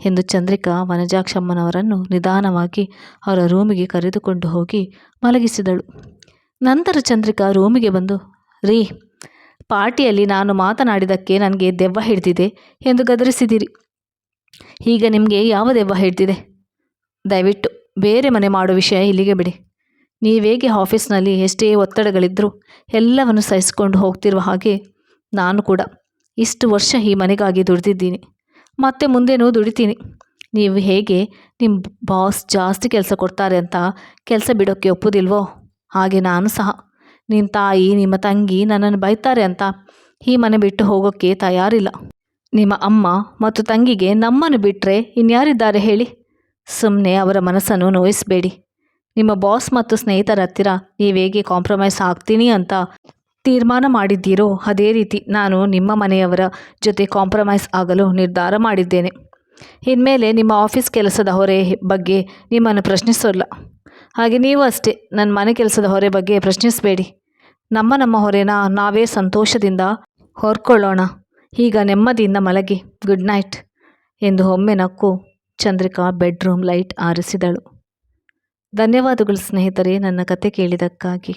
ಎಂದು ಚಂದ್ರಿಕಾ ವನಜಾಕ್ಷಮ್ಮನವರನ್ನು ನಿಧಾನವಾಗಿ ಅವರ ರೂಮಿಗೆ ಕರೆದುಕೊಂಡು ಹೋಗಿ ಮಲಗಿಸಿದಳು. ನಂತರ ಚಂದ್ರಿಕಾ ರೂಮಿಗೆ ಬಂದು ರೀ, ಪಾರ್ಟಿಯಲ್ಲಿ ನಾನು ಮಾತನಾಡಿದಕ್ಕೆ ನನಗೆ ದೆವ್ವ ಹಿಡ್ದಿದೆ ಎಂದು ಗದರಿಸಿದಿರಿ. ಈಗ ನಿಮಗೆ ಯಾವ ದೆವ್ವ ಹಿಡ್ದಿದೆ? ದಯವಿಟ್ಟು ಬೇರೆ ಮನೆ ಮಾಡೋ ವಿಷಯ ಇಲ್ಲಿಗೆ ಬಿಡಿ. ನೀವೇಗೆ ಆಫೀಸ್ನಲ್ಲಿ ಎಷ್ಟೇ ಒತ್ತಡಗಳಿದ್ದರೂ ಎಲ್ಲವನ್ನು ಸಹಿಸಿಕೊಂಡು ಹೋಗ್ತಿರುವ ಹಾಗೆ ನಾನು ಕೂಡ ಇಷ್ಟು ವರ್ಷ ಈ ಮನೆಗಾಗಿ ದುಡಿದಿದ್ದೀನಿ. ಮತ್ತೆ ಮುಂದೇನೂ ದುಡಿತೀನಿ. ನೀವು ಹೇಗೆ ನಿಮ್ಮ ಬಾಸ್ ಜಾಸ್ತಿ ಕೆಲಸ ಕೊಡ್ತಾರೆ ಅಂತ ಕೆಲಸ ಬಿಡೋಕ್ಕೆ ಒಪ್ಪುದಿಲ್ವೋ? ಹಾಗೆ ನಾನು ಸಹ ನಿಮ್ಮ ತಾಯಿ, ನಿಮ್ಮ ತಂಗಿ ನನ್ನನ್ನು ಬೈತಾರೆ ಅಂತ ಈ ಮನೆ ಬಿಟ್ಟು ಹೋಗೋಕ್ಕೆ ತಯಾರಿಲ್ಲ. ನಿಮ್ಮ ಅಮ್ಮ ಮತ್ತು ತಂಗಿಗೆ ನಮ್ಮನ್ನು ಬಿಟ್ಟರೆ ಇನ್ಯಾರಿದ್ದಾರೆ ಹೇಳಿ? ಸುಮ್ಮನೆ ಅವರ ಮನಸ್ಸನ್ನು ನೋಯಿಸಬೇಡಿ. ನಿಮ್ಮ ಬಾಸ್ ಮತ್ತು ಸ್ನೇಹಿತರ ಹತ್ತಿರ ನೀವು ಹೇಗೆ ಕಾಂಪ್ರಮೈಸ್ ಆಗ್ತೀನಿ ಅಂತ ತೀರ್ಮಾನ ಮಾಡಿದ್ದೀರೋ ಅದೇ ರೀತಿ ನಾನು ನಿಮ್ಮ ಮನೆಯವರ ಜೊತೆ ಕಾಂಪ್ರಮೈಸ್ ಆಗಲು ನಿರ್ಧಾರ ಮಾಡಿದ್ದೇನೆ. ಇನ್ಮೇಲೆ ನಿಮ್ಮ ಆಫೀಸ್ ಕೆಲಸದ ಹೊರೆ ಬಗ್ಗೆ ನಿಮ್ಮನ್ನು ಪ್ರಶ್ನಿಸೋಲ್ಲ. ಹಾಗೆ ನೀವು ಅಷ್ಟೇ ನನ್ನ ಮನೆ ಕೆಲಸದ ಹೊರೆ ಬಗ್ಗೆ ಪ್ರಶ್ನಿಸಬೇಡಿ. ನಮ್ಮ ನಮ್ಮ ಹೊರೆನ ನಾವೇ ಸಂತೋಷದಿಂದ ಹೊರ್ಕೊಳ್ಳೋಣ. ಈಗ ನೆಮ್ಮದಿಯಿಂದ ಮಲಗಿ ಗುಡ್ ನೈಟ್ ಎಂದು ಒಮ್ಮೆ ನಕ್ಕು ಚಂದ್ರಿಕಾ ಬೆಡ್ರೂಮ್ ಲೈಟ್ ಆರಿಸಿದಳು. ಧನ್ಯವಾದಗಳು ಸ್ನೇಹಿತರೆ, ನನ್ನ ಕತೆ ಕೇಳಿದ್ದಕ್ಕಾಗಿ.